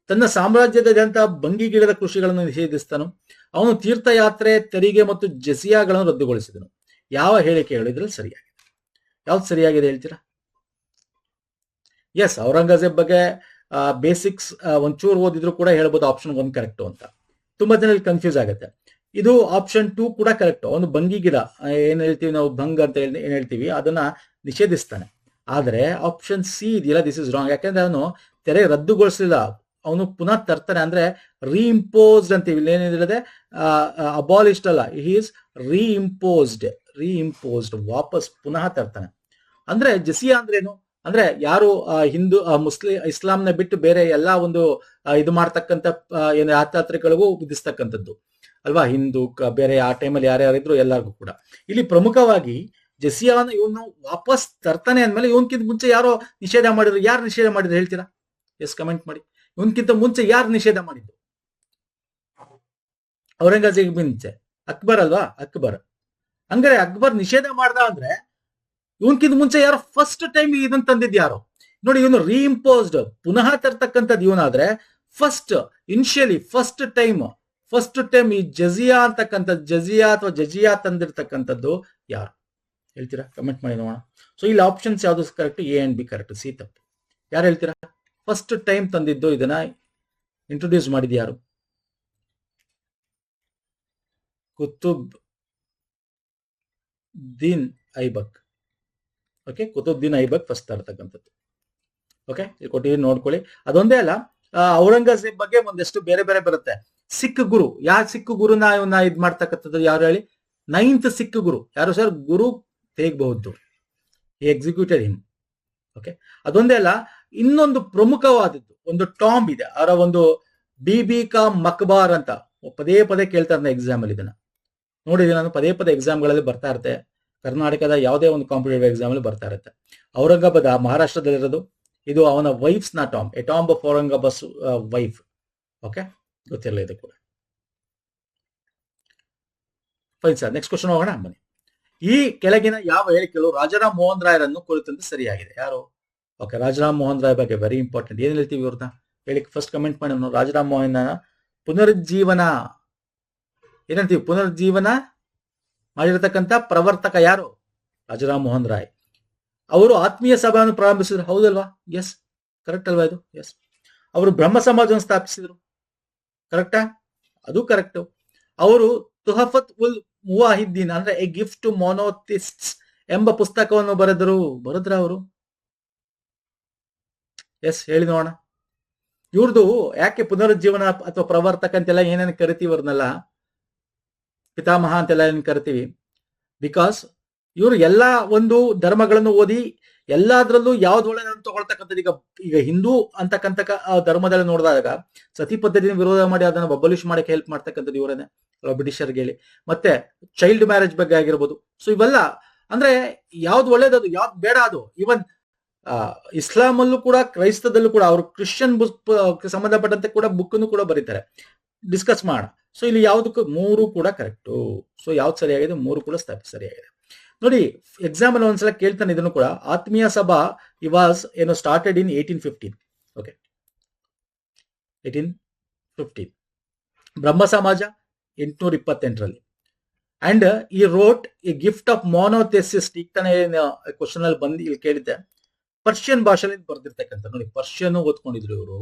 ತನ್ನ ಸಾಮ್ರಾಜ್ಯದಾದ್ಯಂತ ಭಂಗಿಗಿಡದ ಕೃಷಿಗಳನ್ನು ನಿಷೇಧಿಸ್ತಾನು. ಅವನು ತೀರ್ಥಯಾತ್ರೆ, ತೆರಿಗೆ ಮತ್ತು ಜಸಿಯಾಗಳನ್ನು ರದ್ದುಗೊಳಿಸಿದನು. ಯಾವ ಹೇಳಿಕೆ ಹೇಳಿದ್ರಲ್ಲಿ ಸರಿಯಾಗಿದೆ. ಯಾವ್ದು ಸರಿಯಾಗಿದೆ ಹೇಳ್ತೀರಾ? ಎಸ್ ಔರಂಗಜೇಬ್ ಬಗ್ಗೆ ಬೇಸಿಕ್ಸ್ ಒಂಚೂರು ಓದಿದ್ರು ಕೂಡ ಹೇಳ್ಬೋದು ಆಪ್ಷನ್ ಒನ್ ಕರೆಕ್ಟ್ ಅಂತ. ತುಂಬಾ ಜನ ಕನ್ಫ್ಯೂಸ್ ಆಗುತ್ತೆ. ಇದು ಆಪ್ಷನ್ ಟೂ ಕೂಡ ಕರೆಕ್ಟ್ ಒಂದು ಭಂಗಿ ಗಿಡ ಏನ್ ಹೇಳ್ತೀವಿ ನಾವು, ಭಂಗ್ ಅಂತ ಹೇಳಿ, ಏನ್ ಹೇಳ್ತೀವಿ, ಅದನ್ನ ನಿಷೇಧಿಸ್ತಾನೆ. ಆದ್ರೆ ಆಪ್ಷನ್ ಸಿ ಇದೆಯಲ್ಲ ದಿಸ್ ಇಸ್ ರಾಂಗ್ ಯಾಕಂದ್ರೆ ಅವನು ತೆರೆ ರದ್ದುಗೊಳಿಸಲಿಲ್ಲ. ಅವನು ಪುನಃ ತರ್ತಾನೆ ಅಂದ್ರೆ ರೀಇಂಪೋಸ್ಡ್ ಅಂತೀವಿ. ಇಲ್ಲಿ ಏನಿದೆ ಅಬಾಲಿಸ್ಡ್ ಅಲ್ಲ. ಈಸ್ ರೀಇಂಪೋಸ್ಡ್ ರೀಇಂಪೋಸ್ಡ್ ವಾಪಸ್ ಪುನಃ ತರ್ತಾನೆ. ಅಂದ್ರೆ ಜಸಿಯಾ ಅಂದ್ರೆ ಏನು ಅಂದ್ರೆ ಯಾರು ಹಿಂದೂ ಮುಸ್ಲಿಂ, ಇಸ್ಲಾಂನ ಬಿಟ್ಟು ಬೇರೆ ಎಲ್ಲಾ ಒಂದು ಇದು ಮಾಡ್ತಕ್ಕಂಥ ಏನು ಯಾತ್ರಾತ್ರಿಗಳಿಗೂ ವಿಧಿಸ್ತಕ್ಕಂಥದ್ದು. ಅಲ್ವಾ? ಹಿಂದೂ ಬೇರೆ ಆ ಟೈಮಲ್ಲಿ ಯಾರ್ಯಾರಿದ್ರು ಎಲ್ಲರಿಗೂ ಕೂಡ. ಇಲ್ಲಿ ಪ್ರಮುಖವಾಗಿ ಜಸಿಯಾನ ಇವನು ವಾಪಸ್ ತರ್ತಾನೆ ಅಂದ್ಮೇಲೆ ಇವನ್ಕಿಂತ ಮುಂಚೆ ಯಾರೋ ನಿಷೇಧ ಮಾಡಿದ್ರು. ಯಾರು ನಿಷೇಧ ಮಾಡಿದ್ರು ಹೇಳ್ತೀರಾ? ಎಸ್, ಕಮೆಂಟ್ ಮಾಡಿ. ಇವನ್ಕಿಂತ ಮುಂಚೆ ಯಾರು ನಿಷೇಧ ಮಾಡಿದ್ದು? ಔರಂಗಜೇಬ್ ಮುಂಚೆ ಅಕ್ಬರ್ ಅಲ್ವಾ? ಅಕ್ಬರ್. ಹಂಗಾರೆ ಅಕ್ಬರ್ ನಿಷೇಧ ಮಾಡ್ದ ಅಂದ್ರೆ ಇವನ್ಕಿಂತ ಮುಂಚೆ ಯಾರು ಫಸ್ಟ್ ಟೈಮ್ ಇದನ್ನ ತಂದಿದ್ ಯಾರು? ನೋಡಿ, ಇವನು ರೀಇಂಪೋಸ್ಡ್ ಪುನಃ ತರ್ತಕ್ಕಂಥದ್ದು ಇವನಾದ್ರೆ first initially first time first time ಈ ಜಜಿಯಾ ಅಂತಕ್ಕಂಥದ್ದು, ಜಜಿಯಾ ಅಥವಾ ಜಜಿಯಾ ತಂದಿರ್ತಕ್ಕಂಥದ್ದು ಯಾರು? ಹೇಳ್ತೀರಾ? ಕಮೆಂಟ್ ಮಾಡಿ ನೋಡೋಣ. ಸೊ ಇಲ್ಲಿ ಆಪ್ಷನ್ಸ್ ಯಾವ್ದು? Correct A and B correct C ತಪ್ಪು. ಯಾರು ಹೇಳ್ತೀರಾ? ಫಸ್ಟ್ ಟೈಮ್ ತಂದಿದ್ದು ಇದನ್ನ ಇಂಟ್ರೊಡ್ಯೂಸ್ ಮಾಡಿದ ಯಾರು? ಕುತುಬ್ ದೀನ್ ಐಬಕ್. ಓಕೆ ಕುತುಬ್ದೀನ್ ಐಬಕ್ ಫಸ್ಟ್ ತರ್ತಕ್ಕಂಥದ್ದು. ಓಕೆ ಇಲ್ಲಿ ಕೊಟ್ಟಿದ್ದೀನಿ ನೋಡ್ಕೊಳ್ಳಿ. ಅದೊಂದೇ ಅಲ್ಲ ಔರಂಗಜೇಬ್ ಬಗ್ಗೆ ಒಂದಷ್ಟು ಬೇರೆ ಬೇರೆ ಬರುತ್ತೆ. ಸಿಖ್ ಗುರು. ಯಾರು ಸಿಖ್ ಗುರುನ ಇವನ್ನ ಇದ್ ಮಾಡ್ತಕ್ಕಂಥದ್ದು ಯಾರು ಹೇಳಿ? ನೈನ್ತ್ ಸಿಖ್ ಗುರು. ಯಾರು sir? Guru Tegh Bahadur executed him okay ಅದೊಂದೇ ಅಲ್ಲ, ಇನ್ನೊಂದು ಪ್ರಮುಖವಾದದ್ದು, ಒಂದು ಟಾಂಬ್ ಇದೆ. ಅವರ ಒಂದು ಬಿಬಿಕಾ ಮಕ್ಬಾರ್ ಅಂತ. ಪದೇ ಪದೇ ಕೇಳ್ತಾರೆ ಎಕ್ಸಾಮ್ ಅಲ್ಲಿ ಇದನ್ನ. ನೋಡಿ ನಾನು ಪದೇ ಪದೇ ಎಕ್ಸಾಮ್ಗಳಲ್ಲಿ ಬರ್ತಾ ಇರುತ್ತೆ ಕರ್ನಾಟಕದ ಯಾವುದೇ ಒಂದು ಕಾಂಪಿಟೇಟಿವ್ ಎಕ್ಸಾಮ್ ಅಲ್ಲಿ ಬರ್ತಾ ಇರುತ್ತೆ. ಔರಂಗಾಬಾದ್ ಮಹಾರಾಷ್ಟ್ರದಲ್ಲಿರೋದು, ಇದು ಅವನ ವೈಫ್ಸ್ನ tomb A tomb of Aurangabad wife okay ಗೊತ್ತಿಲ್ಲ ಇದು ಕೂಡ. ಫೈನ್ ಸರ್ ನೆಕ್ಸ್ಟ್ ಕ್ವಶನ್ ಹೋಗೋಣ, ಬನ್ನಿ. ಈ ಕೆಳಗಿನ ಯಾವ ಹೇಳಿಕೆಗಳು ರಾಜಾರಾಮ್ ಮೋಹನ್ ರಾಯರನ್ನು ಕುರಿತಂತೆ ಸರಿಯಾಗಿದೆ. ಯಾರು? ಓಕೆ ರಾಜರಾಮ್ ಮೋಹನ್ ರಾಯ್ ಬಗ್ಗೆ ವೆರಿ ಇಂಪಾರ್ಟೆಂಟ್ ಏನು ಹೇಳ್ತೀವಿ ಇವ್ರನ್ನ ಹೇಳಿ ಫಸ್ಟ್ ಕಮೆಂಟ್ ಮಾಡಿ ರಾಜಾರಾಮ್ ಮೋಹನ್ ಪುನರುಜ್ಜೀವನ. ಏನಂತೀವಿ ಪುನರುಜ್ಜೀವನ ಮಾಡಿರತಕ್ಕಂತ ಪ್ರವರ್ತಕ ಯಾರು? ರಾಜರಾಮ್ ಮೋಹನ್ ರಾಯ್. ಅವರು ಆತ್ಮೀಯ ಸಭೆಯನ್ನು ಪ್ರಾರಂಭಿಸಿದ್ರು. ಹೌದಲ್ವಾ? ಎಸ್ ಕರೆಕ್ಟ್ ಅಲ್ವಾ ಇದು? ಎಸ್ ಅವರು ಬ್ರಹ್ಮ ಸಮಾಜವನ್ನು ಸ್ಥಾಪಿಸಿದ್ರು. ಕರೆಕ್ಟಾ ಅದು ಕರೆಕ್ಟ್ ಅವರು ತುಹಫತ್ ಉಲ್ ಮುವಾಹಿದ್ದೀನ್, ಅಂದ್ರೆ ಎ ಗಿಫ್ಟ್ ಟು ಮೊನೋಥಿಸ್ಟ್ ಎಂಬ ಪುಸ್ತಕವನ್ನು ಬರೆದರು. ಬರೆದ್ರ ಅವರು? ಎಸ್ ಹೇಳಿ ನೋಡೋಣ. ಇವ್ರದ್ದು ಯಾಕೆ ಪುನರುಜ್ಜೀವನ ಅಥವಾ ಪ್ರವರ್ತಕ ಅಂತೆಲ್ಲ ಏನೇನು ಕರಿತೀವಿ ಅವ್ರನ್ನೆಲ್ಲ? ಪಿತಾಮಹ ಅಂತೆಲ್ಲ ಏನು ಕರಿತೀವಿ? ಬಿಕಾಸ್ ಇವರು ಎಲ್ಲ ಒಂದು ಧರ್ಮಗಳನ್ನು ಓದಿ ಎಲ್ಲಾದ್ರಲ್ಲೂ ಯಾವ್ದು ಒಳ್ಳೆಯದನ್ನು ತಗೊಳ್ತಕ್ಕಂಥದ್ದು ಈಗ ಈಗ ಹಿಂದೂ ಅಂತಕ್ಕಂಥ ಧರ್ಮದಲ್ಲಿ ನೋಡಿದಾಗ ಸತಿ ಪದ್ಧತಿನ ವಿರೋಧ ಮಾಡಿ ಅದನ್ನು ಬಬಲಿಷ್ ಮಾಡಕ್ಕೆ ಹೆಲ್ಪ್ ಮಾಡ್ತಕ್ಕಂಥದ್ದು ಇವರೇನೆ. ಬ್ರಿಟಿಷರ್ಗೆ ಹೇಳಿ. ಮತ್ತೆ ಚೈಲ್ಡ್ ಮ್ಯಾರೇಜ್ ಬಗ್ಗೆ ಆಗಿರ್ಬೋದು. ಸೊ ಇವೆಲ್ಲ ಅಂದ್ರೆ ಯಾವ್ದು ಒಳ್ಳೇದದು ಯಾವ್ದು ಬೇಡ ಅದು. ಇವನ್ ಇಸ್ಲಾಮಲ್ಲೂ ಕೂಡ, ಕ್ರೈಸ್ತದಲ್ಲೂ ಕೂಡ, ಅವರು ಕ್ರಿಶ್ಚಿಯನ್ ಬುಕ್ ಸಂಬಂಧಪಟ್ಟಂತೆ ಕೂಡ ಬುಕ್ ಕೂಡ ಬರೀತಾರೆ. ಡಿಸ್ಕಸ್ ಮಾಡೋಣ ಸೊ ಇಲ್ಲಿ ಯಾವ್ದಕ್ಕೂ ಮೂರು ಕೂಡ ಕರೆಕ್ಟು ಸೊ ಯಾವ್ದು ಸರಿಯಾಗಿದೆ? ಮೂರು ಕೂಡ ಸರಿಯಾಗಿದೆ. ನೋಡಿ ಎಕ್ಸಾಮ್ ಅಲ್ಲಿ ಒಂದ್ಸಲ ಕೇಳ್ತಾನೆ ಇದನ್ನು ಕೂಡ. ಆತ್ಮೀಯ ಸಭಾ ಇ ವಾಸ್ ಏನೋ started in eighteen fifteen okay eighteen fifteen Brahmo Samaj ಎಂಟುನೂರ ಇಪ್ಪತ್ತೆಂಟರಲ್ಲಿ ಅಂಡ್ ಈ ರೋಟ್ ಈ ಗಿಫ್ಟ್ ಆಫ್ ಮೋನೋಥೆಸಿಸ್ ಈಗ ತಾನೇ ಕ್ವಶನ್ ಅಲ್ಲಿ ಬಂದು ಇಲ್ಲಿ ಕೇಳಿದ್ದೆ. ಪರ್ಷಿಯನ್ ಭಾಷೆಯಲ್ಲಿ ಬರೆದಿರ್ತಕ್ಕಂಥ, ನೋಡಿ ಪರ್ಷಿಯನ್ ಓದ್ಕೊಂಡಿದ್ರು ಇವರು.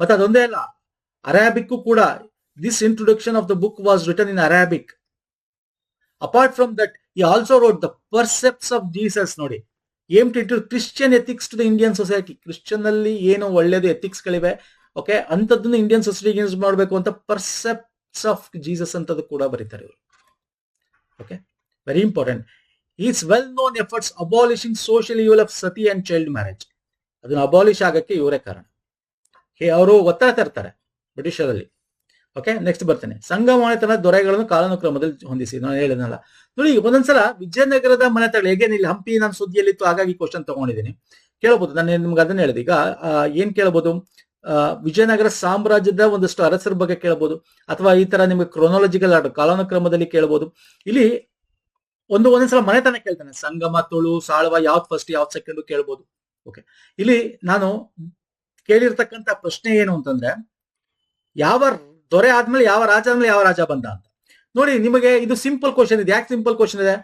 ಮತ್ತೆ ಅದೊಂದೇ ಅಲ್ಲ ಅರಾಬಿಕ್ ಕೂಡ this introduction of the book was written in Arabic apart from that he also wrote the precepts of Jesus ನೋಡಿ. Aim to Christian ethics to the Indian society Christian ಅಲ್ಲಿ ಏನು ಒಳ್ಳೇದು ಎಥಿಕ್ಸ್ ಗಳಿವೆ? ಓಕೆ ಅಂತದನ್ನ Indian ಸೊಸೈಟಿಗೆ use ಮಾಡಬೇಕು ಅಂತ ಪರ್ಸೆಪ್ಟ್ಸ್ of Jesus ಅಂತದ್ದು ಕೂಡ ಬರೀತಾರೆ ಇವರು. Okay very important is well known efforts abolishing social evil of sati and child marriage ಅದನ್ನ ಅಬಾಲಿಷ್ ಆಗಕ್ಕೆ ಇವರೇ ಕಾರಣ. ಹೇ, ಅವರು ಒತ್ತಡ ತರ್ತಾರೆ ಬ್ರಿಟಿಷರಲ್ಲಿ ಓಕೆ ನೆಕ್ಸ್ಟ್ ಬರ್ತೇನೆ. ಸಂಘಮಾಣಿತನ ದೊರೆಗಳನ್ನು ಕಾಲಾನುಕ್ರಮದಲ್ಲಿ ಹೊಂದಿಸಿ. ನಾನು ಹೇಳಿದ್ನಲ್ಲ. ನೋಡಿ ಒಂದೊಂದ್ಸಲ ವಿಜಯನಗರದ ಮನೆತಗಳು ಹೇಗೆ, ಇಲ್ಲಿ ಹಂಪಿ ನಾನು ಸುದ್ದಿಯಲ್ಲಿತ್ತು, ಹಾಗಾಗಿ ಕ್ವಶನ್ ತಗೊಂಡಿದ್ದೀನಿ. ಕೇಳಬಹುದು ನಾನು ನಿಮ್ಗೆ ಅದನ್ನ ಹೇಳಿದೆ. ಈಗ ಏನ್ ಕೇಳಬಹುದು ವಿಜಯನಗರ ಸಾಮ್ರಾಜ್ಯದ ಒಂದಷ್ಟು ಅರಸರ ಬಗ್ಗೆ ಕೇಳಬಹುದು ಅಥವಾ ಈ ತರ ನಿಮ್ಗೆ ಕ್ರೊನಾಲಜಿಕಲ್ ಆರ್ಡರ್ ಕಾಲಾನುಕ್ರಮದಲ್ಲಿ ಕೇಳಬಹುದು ಇಲ್ಲಿ ಒಂದು ಒಂದೊಂದ್ಸಲ ಮನೆತನ ಕೇಳ್ತಾನೆ. ಸಂಗಮ, ತುಳು, ಸಾಳ್ವ, ಯಾವ್ದು ಫಸ್ಟ್ ಯಾವ್ದು ಸೆಕೆಂಡ್ ಕೇಳ್ಬೋದು. ಓಕೆ ಇಲ್ಲಿ ನಾನು ಕೇಳಿರ್ತಕ್ಕಂತ ಪ್ರಶ್ನೆ ಏನು ಅಂತಂದ್ರೆ, ಯಾವ ದೊರೆ ಆದ್ಮೇಲೆ ಯಾವ ರಾಜ ಆದ್ಮೇಲೆ ಯಾವ ರಾಜ ಬಂದ ಅಂತ. ನೋಡಿ, ನಿಮಗೆ ಇದು ಸಿಂಪಲ್ ಕ್ವಶನ್ ಇದೆ. ಯಾಕೆ ಸಿಂಪಲ್ ಕ್ವಶನ್ ಇದೆ?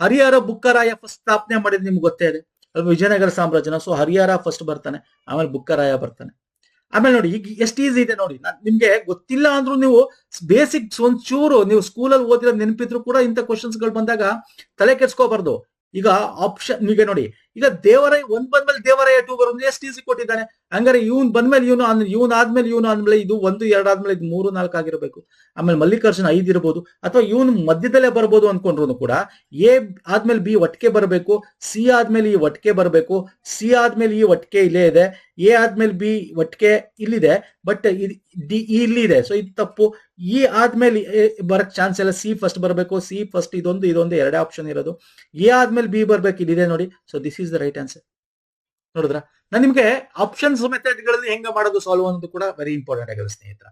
ಹರಿಹರ ಬುಕ್ಕರಾಯ ಫಸ್ಟ್ ಸ್ಥಾಪನೆ ಮಾಡಿದ್ ನಿಮ್ಗೆ ಗೊತ್ತೇ ಇದೆ. ಅದು ವಿಜಯನಗರ ಸಾಮ್ರಾಜ್ಯನ. ಸೊ ಹರಿಹರ ಫಸ್ಟ್ ಬರ್ತಾನೆ, ಆಮೇಲೆ ಬುಕ್ಕರಾಯ ಬರ್ತಾನೆ. ಆಮೇಲೆ ನೋಡಿ, ಈಗ ಎಷ್ಟು ಈಸಿ ಇದೆ ನೋಡಿ. ನಿಮ್ಗೆ ಗೊತ್ತಿಲ್ಲ ಅಂದ್ರೂ ನೀವು ಬೇಸಿಕ್ಸ್ ಒಂದ್ ಚೂರು ನೀವು ಸ್ಕೂಲಲ್ಲಿ ಓದಿರೋ ನೆನಪಿದ್ರು ಕೂಡ ಇಂಥ ಕ್ವಶನ್ಸ್ಗಳು ಬಂದಾಗ ತಲೆ ಕೆಡ್ಸ್ಕೋಬಾರ್ದು. ಈಗ ಆಪ್ಷನ್ ಈಗ ನೋಡಿ ಈಗ ದೇವರೈ, ಒಂದ್ ಬಂದ್ಮೇಲೆ ದೇವರಯ್ಯ ಟೂ ಬರೋದು ಎಷ್ಟು ಈಸಿ ಕೊಟ್ಟಿದ್ದಾನೆ? ಹಂಗಾರೆ ಇವ್ನ್ ಬಂದ್ಮೇಲೆ ಇವನು ಇವನ್ ಆದ್ಮೇಲೆ ಇವನು ಅಂದ್ಮೇಲೆ ಇದು ಒಂದು, ಎರಡು ಆದ್ಮೇಲೆ ಇದು ಮೂರು, ನಾಲ್ಕು ಆಗಿರ್ಬೇಕು. ಆಮೇಲೆ ಮಲ್ಲಿಕಾರ್ಜುನ ಐದು ಇರ್ಬೋದು, ಅಥವಾ ಇವನು ಮಧ್ಯದಲ್ಲೇ ಬರ್ಬೋದು ಅನ್ಕೊಂಡ್ರು ಕೂಡ, ಎ ಆದ್ಮೇಲೆ ಬಿ ಒಟ್ಟಿಗೆ ಬರಬೇಕು, ಸಿ ಆದ್ಮೇಲೆ ಈ ಒಟ್ಟಿಗೆ ಬರಬೇಕು, ಸಿ ಆದ್ಮೇಲೆ ಈ ಒಟ್ಟಿಗೆ ಇಲ್ಲೇ ಇದೆ, ಎ ಆದ್ಮೇಲೆ ಬಿ ಒಟ್ಟಿಗೆ ಇಲ್ಲಿದೆ, ಬಟ್ ಡಿ ಇಲ್ಲಿದೆ ಸೊ ಇದು ತಪ್ಪು. ಈ ಆದ್ಮೇಲೆ ಬರಕ್ ಚಾನ್ಸ್ ಇಲ್ಲ. ಸಿ ಫಸ್ಟ್ ಬರಬೇಕು, ಸಿ ಫಸ್ಟ್ ಇದೊಂದು ಇದೊಂದು ಎರಡೇ ಆಪ್ಷನ್ ಇರೋದು. ಎ ಆದ್ಮೇಲೆ ಬಿ ಬರ್ಬೇಕು, ಇಲ್ಲಿದೆ ನೋಡಿ. So this is the right answer ನೋಡಿದ್ರ? ನಾನು ನಿಮಗೆ ಆಪ್ಷನ್ಸ್ ಮೆಥಡ್ಗಳಲ್ಲಿ ಹೆಂಗ ಮಾಡೋದು ಸಾಲ್ವ್ ಅನ್ನೋದು ಕೂಡ ವೆರಿ ಇಂಪಾರ್ಟೆಂಟ್ ಆಗಿದೆ ಸ್ನೇಹಿತರ.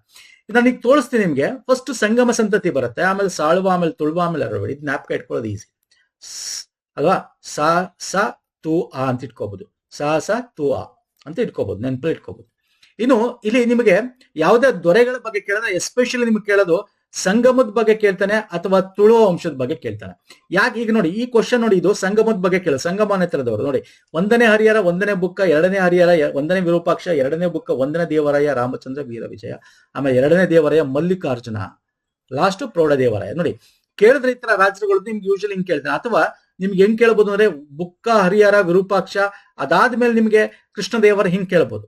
ನಾನು ಈಗ ತೋರಿಸ್ತೀನಿ ನಿಮಗೆ. ಫಸ್ಟ್ ಸಂಗಮ ಸಂತತಿ ಬರುತ್ತೆ, ಆಮೇಲೆ ಸಾಳ್ವ, ಆಮೇಲೆ ತುಳುವ, ಆಮೇಲೆ ಅರವ ಇದು ಜ್ಞಾಪಕ ಇಟ್ಕೊಳ್ಳೋದು ಈಸಿ ಅಲ್ವಾ? ಸ ಸ, ತು, ಆ ಅಂತ ಇಟ್ಕೋಬಹುದು ಸ ಸ, ತು, ಆ ಅಂತ ಇಟ್ಕೋಬಹುದು ನೆನಪಲ್ಲಿ ಇಟ್ಕೋಬಹುದು ಇನ್ನು ಇಲ್ಲಿ ನಿಮಗೆ ಯಾವುದೇ ದೊರೆಗಳ ಬಗ್ಗೆ ಕೇಳಿದ್ರೆ ಎಸ್ಪೆಷಲಿ ನಿಮ್ಗೆ ಕೇಳೋದು ಸಂಗಮದ ಬಗ್ಗೆ ಕೇಳ್ತಾನೆ ಅಥವಾ ತುಳುವ ವಂಶದ ಬಗ್ಗೆ ಕೇಳ್ತಾನೆ. ಯಾಕೆ ಈಗ ನೋಡಿ, ಈ ಕ್ವಶನ್ ನೋಡಿ ಇದು ಸಂಗಮದ ಬಗ್ಗೆ ಕೇಳ, ಸಂಗಮ ನೇತ್ರದವರು ನೋಡಿ, ಒಂದನೇ ಹರಿಹರ, ಒಂದನೇ ಬುಕ್ಕ, ಎರಡನೇ ಹರಿಹರ ಒಂದನೇ ವಿರೂಪಾಕ್ಷ, ಎರಡನೇ ಬುಕ್ಕ, ಒಂದನೇ ದೇವರಾಯ, ರಾಮಚಂದ್ರ ವೀರ ವಿಜಯ ಆಮೇಲೆ ಎರಡನೇ ದೇವರಾಯ, ಮಲ್ಲಿಕಾರ್ಜುನ ಲಾಸ್ಟ್ ಪ್ರೌಢ ದೇವರಾಯ. ನೋಡಿ, ಕೇಳಿದ್ರೆ ಈ ತರ ರಾಜ್ಯಗಳು ನಿಮ್ಗೆ ಯೂಶಲಿ ಹಿಂಗ್ ಕೇಳ್ತಾನೆ ಅಥವಾ ನಿಮ್ಗೆ ಹೆಂಗ್ ಕೇಳ್ಬೋದು ಅಂದ್ರೆ ಬುಕ್ಕ, ಹರಿಹರ, ವಿರೂಪಾಕ್ಷ, ಅದಾದ್ಮೇಲೆ ನಿಮ್ಗೆ ಕೃಷ್ಣದೇವರ ಹಿಂಗ್ ಕೇಳ್ಬೋದು.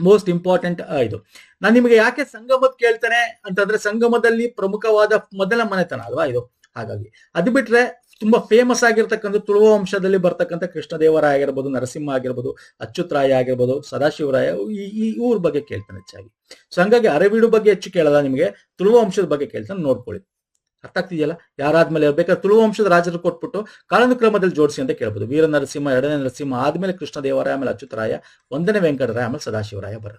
ಮೋಸ್ಟ್ ಇಂಪಾರ್ಟೆಂಟ್ ಇದು. ನಾನು ನಿಮಗೆ ಯಾಕೆ ಸಂಗಮದ್ ಕೇಳ್ತೇನೆ ಅಂತಂದ್ರೆ ಸಂಗಮದಲ್ಲಿ ಪ್ರಮುಖವಾದ ಮೊದಲ ಮನೆತನ ಅಲ್ವಾ ಇದು? ಹಾಗಾಗಿ. ಅದು ಬಿಟ್ರೆ ತುಂಬಾ ಫೇಮಸ್ ಆಗಿರ್ತಕ್ಕಂಥ ತುಳುವ ವಂಶದಲ್ಲಿ ಬರ್ತಕ್ಕಂಥ ಕೃಷ್ಣದೇವರಾಯ ಆಗಿರ್ಬೋದು, ನರಸಿಂಹ ಆಗಿರ್ಬೋದು, ಅಚ್ಯುತರಾಯ ಆಗಿರ್ಬೋದು, ಸದಾಶಿವರಾಯ ಈ ಈ ಊರ್ ಬಗ್ಗೆ ಕೇಳ್ತಾನೆ ಹೆಚ್ಚಾಗಿ. ಸೊ ಹಂಗಾಗಿ ಅರವೀಡು ಬಗ್ಗೆ ಹೆಚ್ಚು ಕೇಳಲ್ಲ ನಿಮಗೆ ತುಳುವ ವಂಶದ ಬಗ್ಗೆ ಕೇಳ್ತಾನೆ ನೋಡ್ಕೊಳ್ಳಿ. ಅರ್ಥ ಆಗ್ತಿದೆಯಲ್ಲ ಯಾರಾದ್ಮೇಲೆ ಬೇಕಾದ್ರೆ ತುಳುವಂಶದ ರಾಜರು ಕೊಟ್ಬಿಟ್ಟು ಕಾಲಾನುಕ್ರಮದಲ್ಲಿ ಜೋಡಿಸಿ ಅಂತ ಕೇಳ್ಬೋದು. ವೀರ ನರಸಿಂಹ ಎರಡನೇ ನರಸಿಂಹ, ಆದ್ಮೇಲೆ ಕೃಷ್ಣದೇವರಾಯ ಆಮೇಲೆ ಅಚ್ಯುತರಾಯ, ಒಂದನೇ ವೆಂಕಟರಾಯ, ಆಮೇಲೆ ಸದಾಶಿವರಾಯ ಬರ.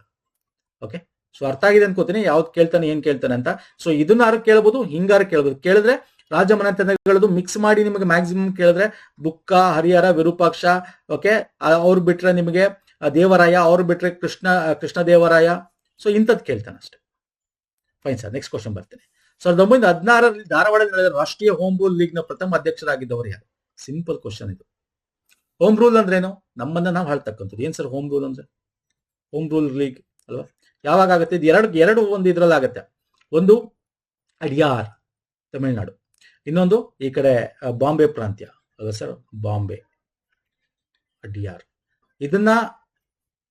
ಓಕೆ? ಸೊ ಅರ್ಥ ಆಗಿದೆ ಅನ್ಕೋತೀನಿ. ಯಾವ್ದು ಕೇಳ್ತಾನೆ, ಏನ್ ಕೇಳ್ತಾನೆ ಅಂತ. ಸೊ ಇದನ್ನ ಯಾರು ಕೇಳ್ಬೋದು? ಹಿಂಗಾರು ಕೇಳ್ಬೋದು. ಕೇಳಿದ್ರೆ ರಾಜಮನೆತನಗಳದು ಮಿಕ್ಸ್ ಮಾಡಿ ನಿಮಗೆ ಮ್ಯಾಕ್ಸಿಮಮ್ ಕೇಳಿದ್ರೆ ಬುಕ್ಕ, ಹರಿಹರ, ವಿರೂಪಾಕ್ಷ, ಓಕೆ? ಅವ್ರು ಬಿಟ್ರೆ ನಿಮಗೆ ದೇವರಾಯ, ಅವ್ರು ಬಿಟ್ರೆ ಕೃಷ್ಣ ಕೃಷ್ಣ ದೇವರಾಯ. ಸೊ ಇಂಥದ್ದು ಕೇಳ್ತಾನೆ ಅಷ್ಟೇ. ಫೈನ್ ಸರ್ ನೆಕ್ಸ್ಟ್ ಕ್ವಶನ್ ಬರ್ತೀನಿ. ಸಾವಿರದ ಒಂಬೈನೂರ ಹದಿನಾರರಲ್ಲಿ ಧಾರವಾಡದಲ್ಲಿ ನಡೆದ ರಾಷ್ಟ್ರೀಯ ಹೋಮ್ ರೂಲ್ ಲೀಗ್ನ ಪ್ರಥಮ ಅಧ್ಯಕ್ಷರಾಗಿದ್ದವರು ಯಾರು? ಸಿಂಪಲ್ ಕ್ವಶನ್ ಇದು. ಹೋಮ್ ರೂಲ್ ಅಂದ್ರೆ ಏನು ನಮ್ಮನ್ನ ನಾವು ಹೇಳ್ತಕ್ಕಂಥದ್ದು. ಏನ್ ಸರ್ ಹೋಮ್ ರೂಲ್ ಅಂದ್ರೆ? ಹೋಮ್ ರೂಲ್ ಲೀಗ್ ಅಲ್ವಾ? ಯಾವಾಗ ಆಗುತ್ತೆ? ಇದು ಎರಡು ಎರಡು ಒಂದು ಇದ್ರಲ್ಲಿ ಆಗುತ್ತೆ. ಒಂದು ಅಡಿಯಾರ್, ತಮಿಳುನಾಡು. ಇನ್ನೊಂದು ಈ ಕಡೆ ಬಾಂಬೆ ಪ್ರಾಂತ್ಯ. ಅಲ್ವಾ ಸರ್ ಬಾಂಬೆ. ಅಡಿಯಾರ್. ಇದನ್ನ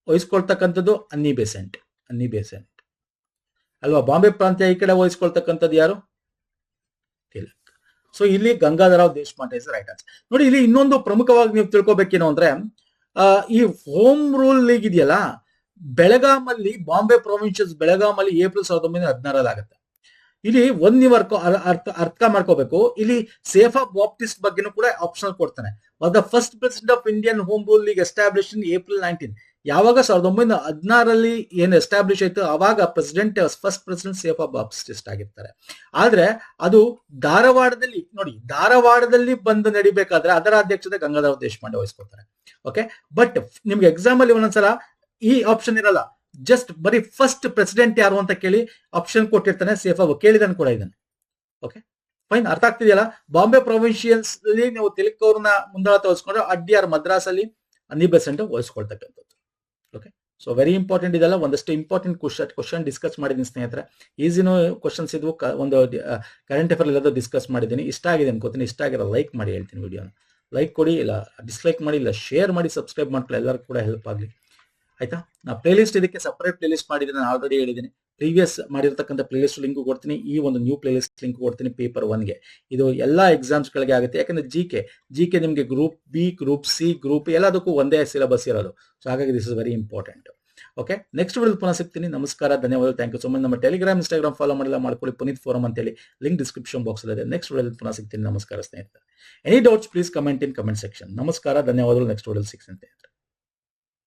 ವಹಿಸ್ಕೊಳ್ತಕ್ಕಂಥದ್ದು ಅನ್ನಿ ಬೇಸೆಂಟ್. ಅನ್ನಿ ಬೆಸೆಂಟ್. ಅಲ್ವಾ? ಬಾಂಬೆ ಪ್ರಾಂತ್ಯ ಈ ಕಡೆ ವಹಿಸ್ಕೊಳ್ತಕ್ಕಂಥದ್ದು ಯಾರು? ತಿಲಕ್. ಸೊ ಇಲ್ಲಿ Gangadharrao Deshpande is right answer ನೋಡಿ, ಇಲ್ಲಿ ಇನ್ನೊಂದು ಪ್ರಮುಖವಾಗಿ ನೀವು ತಿಳ್ಕೊಬೇಕೇನು ಅಂದ್ರೆ ಈ ಹೋಮ್ ರೂಲ್ ಲೀಗ್ ಇದೆಯಲ್ಲ, ಬೆಳಗಾಮಲ್ಲಿ, ಬಾಂಬೆ ಪ್ರೊವಿನ್ಷಿಯಲ್ಸ್ ಬೆಳಗಾಮಲ್ಲಿ ಏಪ್ರಿಲ್ ಸಾವಿರದ ಒಂಬೈನೂರ ಹದಿನಾರಲ್ಲಿ ಆಗುತ್ತೆ. ಇಲ್ಲಿ ಒಂದ್ ನೀವು ಅರ್ಥ ಅರ್ಥ ಮಾಡ್ಕೋಬೇಕು. ಇಲ್ಲಿ ಸೇಫಾ ಬಾಪ್ಟಿಸ್ಟ್ ಬಗ್ಗೆನೂ ಕೂಡ ಆಪ್ಷನ್ ಕೊಡ್ತಾನೆ. The first president of Indian home rule league establish in April nineteen ಯಾವಾಗ ಸಾವಿರದ ಒಂಬೈನೂರ ಹದಿನಾರಲ್ಲಿ ಏನು ಎಸ್ಟಾಬ್ಲಿಷ್ ಆಯ್ತು ಅವಾಗ president first president Joseph Baptista ಆಗಿರ್ತಾರೆ. ಆದ್ರೆ ಅದು ಧಾರವಾಡದಲ್ಲಿ, ನೋಡಿ, ಧಾರವಾಡದಲ್ಲಿ ಬಂದು ನಡಿಬೇಕಾದ್ರೆ ಅದರ ಅಧ್ಯಕ್ಷತೆ ಗಂಗಾಧರ ದೇಶಪಾಂಡೆ ವಹಿಸ್ಕೊತಾರೆ ಓಕೆ ಬಟ್ ನಿಮ್ಗೆ ಎಕ್ಸಾಮ್ ಅಲ್ಲಿ ಒಂದೊಂದ್ಸಲ ಈ ಆಪ್ಷನ್ ಇರಲ್ಲ. ಜಸ್ಟ್ ಬರೀ ಫಸ್ಟ್ ಪ್ರೆಸಿಡೆಂಟ್ ಯಾರು ಅಂತ ಕೇಳಿ ಆಪ್ಷನ್ ಕೊಟ್ಟಿರ್ತಾನೆ ಸೇಫ್ ಆಗಿ ಕೇಳಿದನ್ ಕೂಡ ಇದನ್ನು. ಓಕೆ ಫೈನ್ ಅರ್ಥ ಆಗ್ತಿದೆಯಲ್ಲ? ಬಾಂಬೆ ಪ್ರೊವಿನ್ಶಿಯಲ್ಸ್ ಅಲ್ಲಿ ನೀವು ತಿಲಕ್ ಅವ್ರನ್ನ ತೋರಿಸ್ಕೊಂಡ್ರೆ ವಹಿಸ್ಕೊಂಡ್ರೆ ಅಡ್ಡಿಯಾರ್ ಮದ್ರಾಸ್ ಅಲ್ಲಿ ಹನ್ನಿ ಪರ್ಸೆಂಟ್ ವಹಿಸ್ಕೊಳ್ತಕ್ಕಂಥದ್ದು. ಸೊ ವೆರಿ ಇಂಪಾರ್ಟೆಂಟ್ ಇದೆಲ್ಲ, ಒಂದಷ್ಟು ಇಂಪಾರ್ಟೆಂಟ್ ಕ್ವಶನ್ ಕ್ವಶನ್ ಡಿಸ್ಕಸ್ ಮಾಡಿದ್ದೀನಿ ಸ್ನೇಹಿತರೆ. ಈಸಿನೂ ಕ್ವಶನ್ಸ್ ಇದ್ವು ಒಂದು ಕರೆಂಟ್ ಅಫೇರ್ ಎಲ್ಲದೂ ಡಿಸ್ಕಸ್ ಮಾಡಿದ್ದೀನಿ. ಇಷ್ಟ ಆಗಿದೆ ಅನ್ಕೋತೀನಿ. ಇಷ್ಟ ಆಗಿರೋ ಲೈಕ್ ಮಾಡಿ ಹೇಳ್ತೀನಿ ವಿಡಿಯೋನ ಲೈಕ್ ಕೊಡಿ, ಇಲ್ಲ ಡಿಸ್ಲೈಕ್ ಮಾಡಿ, ಇಲ್ಲ ಶೇರ್ ಮಾಡಿ ಸಬ್ಸ್ಕ್ರೈಬ್ ಮಾಡ್ಕೊಳ್ಳಿ. ಎಲ್ಲರೂ ಕೂಡ ಹೆಲ್ಪ್ ಆಗಲಿ. ಆಯ್ತಾ? ನಾ ಪ್ಲೇಲಿಸ್ಟ್ ಇದಕ್ಕೆ ಸಪ್ರೇಟ್ ಪ್ಲೇಲಿಸ್ಟ್ ಮಾಡಿದ್ದೀನಿ, ನಾನು ಆಲ್ರೆಡಿ ಹೇಳಿದ್ದೀನಿ. ಪ್ರೀವಿಯಸ್ ಮಾಡಿರ್ತಕ್ಕಂಥ ಪ್ಲೇಲಿಸ್ಟ್ ಲಿಂಕ್ ಕೊಡ್ತೀನಿ. ಈ ಒಂದು ನ್ಯೂ ಪ್ಲೇಲಿಸ್ಟ್ ಲಿಂಕ್ ಕೊಡ್ತೀನಿ ಪೇಪರ್ ಒನ್ಗೆ ಇದು ಎಲ್ಲ ಎಕ್ಸಾಮ್ಸ್ಗಳಿಗೆ ಆಗುತ್ತೆ. ಯಾಕಂದ್ರೆ ಜಿ ಕೆ ಜಿ ಕೆ ನಿಮಗೆ group B group C group ಎಲ್ಲದಕ್ಕೂ ಒಂದೇ ಸಿಲೆಬಸ್ ಇರೋದು. ಸೊ ಹಾಗಾಗಿ this is very important okay next video ಪುನಃ ಸಿಗ್ತೀನಿ. ನಮಸ್ಕಾರ ಧನ್ಯವಾದ ಥ್ಯಾಂಕ್ ಯು ಸೊ ಮಚ್ ನಮ್ಮ ಟೆಲಿಗ್ರಾಮ್ ಇನ್ಸ್ಟಾಗ್ರಾಮ್ ಫಾಲೋ ಮಾಡಿಲ್ಲ, ಮಾಡ್ಕೊಳ್ಳಿ. ಪುನೀತ್ ಫೋರಮ್ ಅಂತೇಳಿ ಲಿಂಕ್ ಡಿಸ್ಕ್ರಿಪ್ಷನ್ ಬಾಕ್ಸ್ ಇದೆ ನೆಕ್ಸ್ಟ್ ವಿಡಿಯೋ ಪುನಃ ಸಿಗ್ತೀನಿ. ನಮಸ್ಕಾರ, ಸ್ನೇಹಿತರೆ. Any doubts please comment in comment section ನಮಸ್ಕಾರ, ಧನ್ಯವಾದಗಳು. ನೆಕ್ಸ್ಟ್ ವಿಡಿಯೋ ಸಿಗ್ತೀನಿ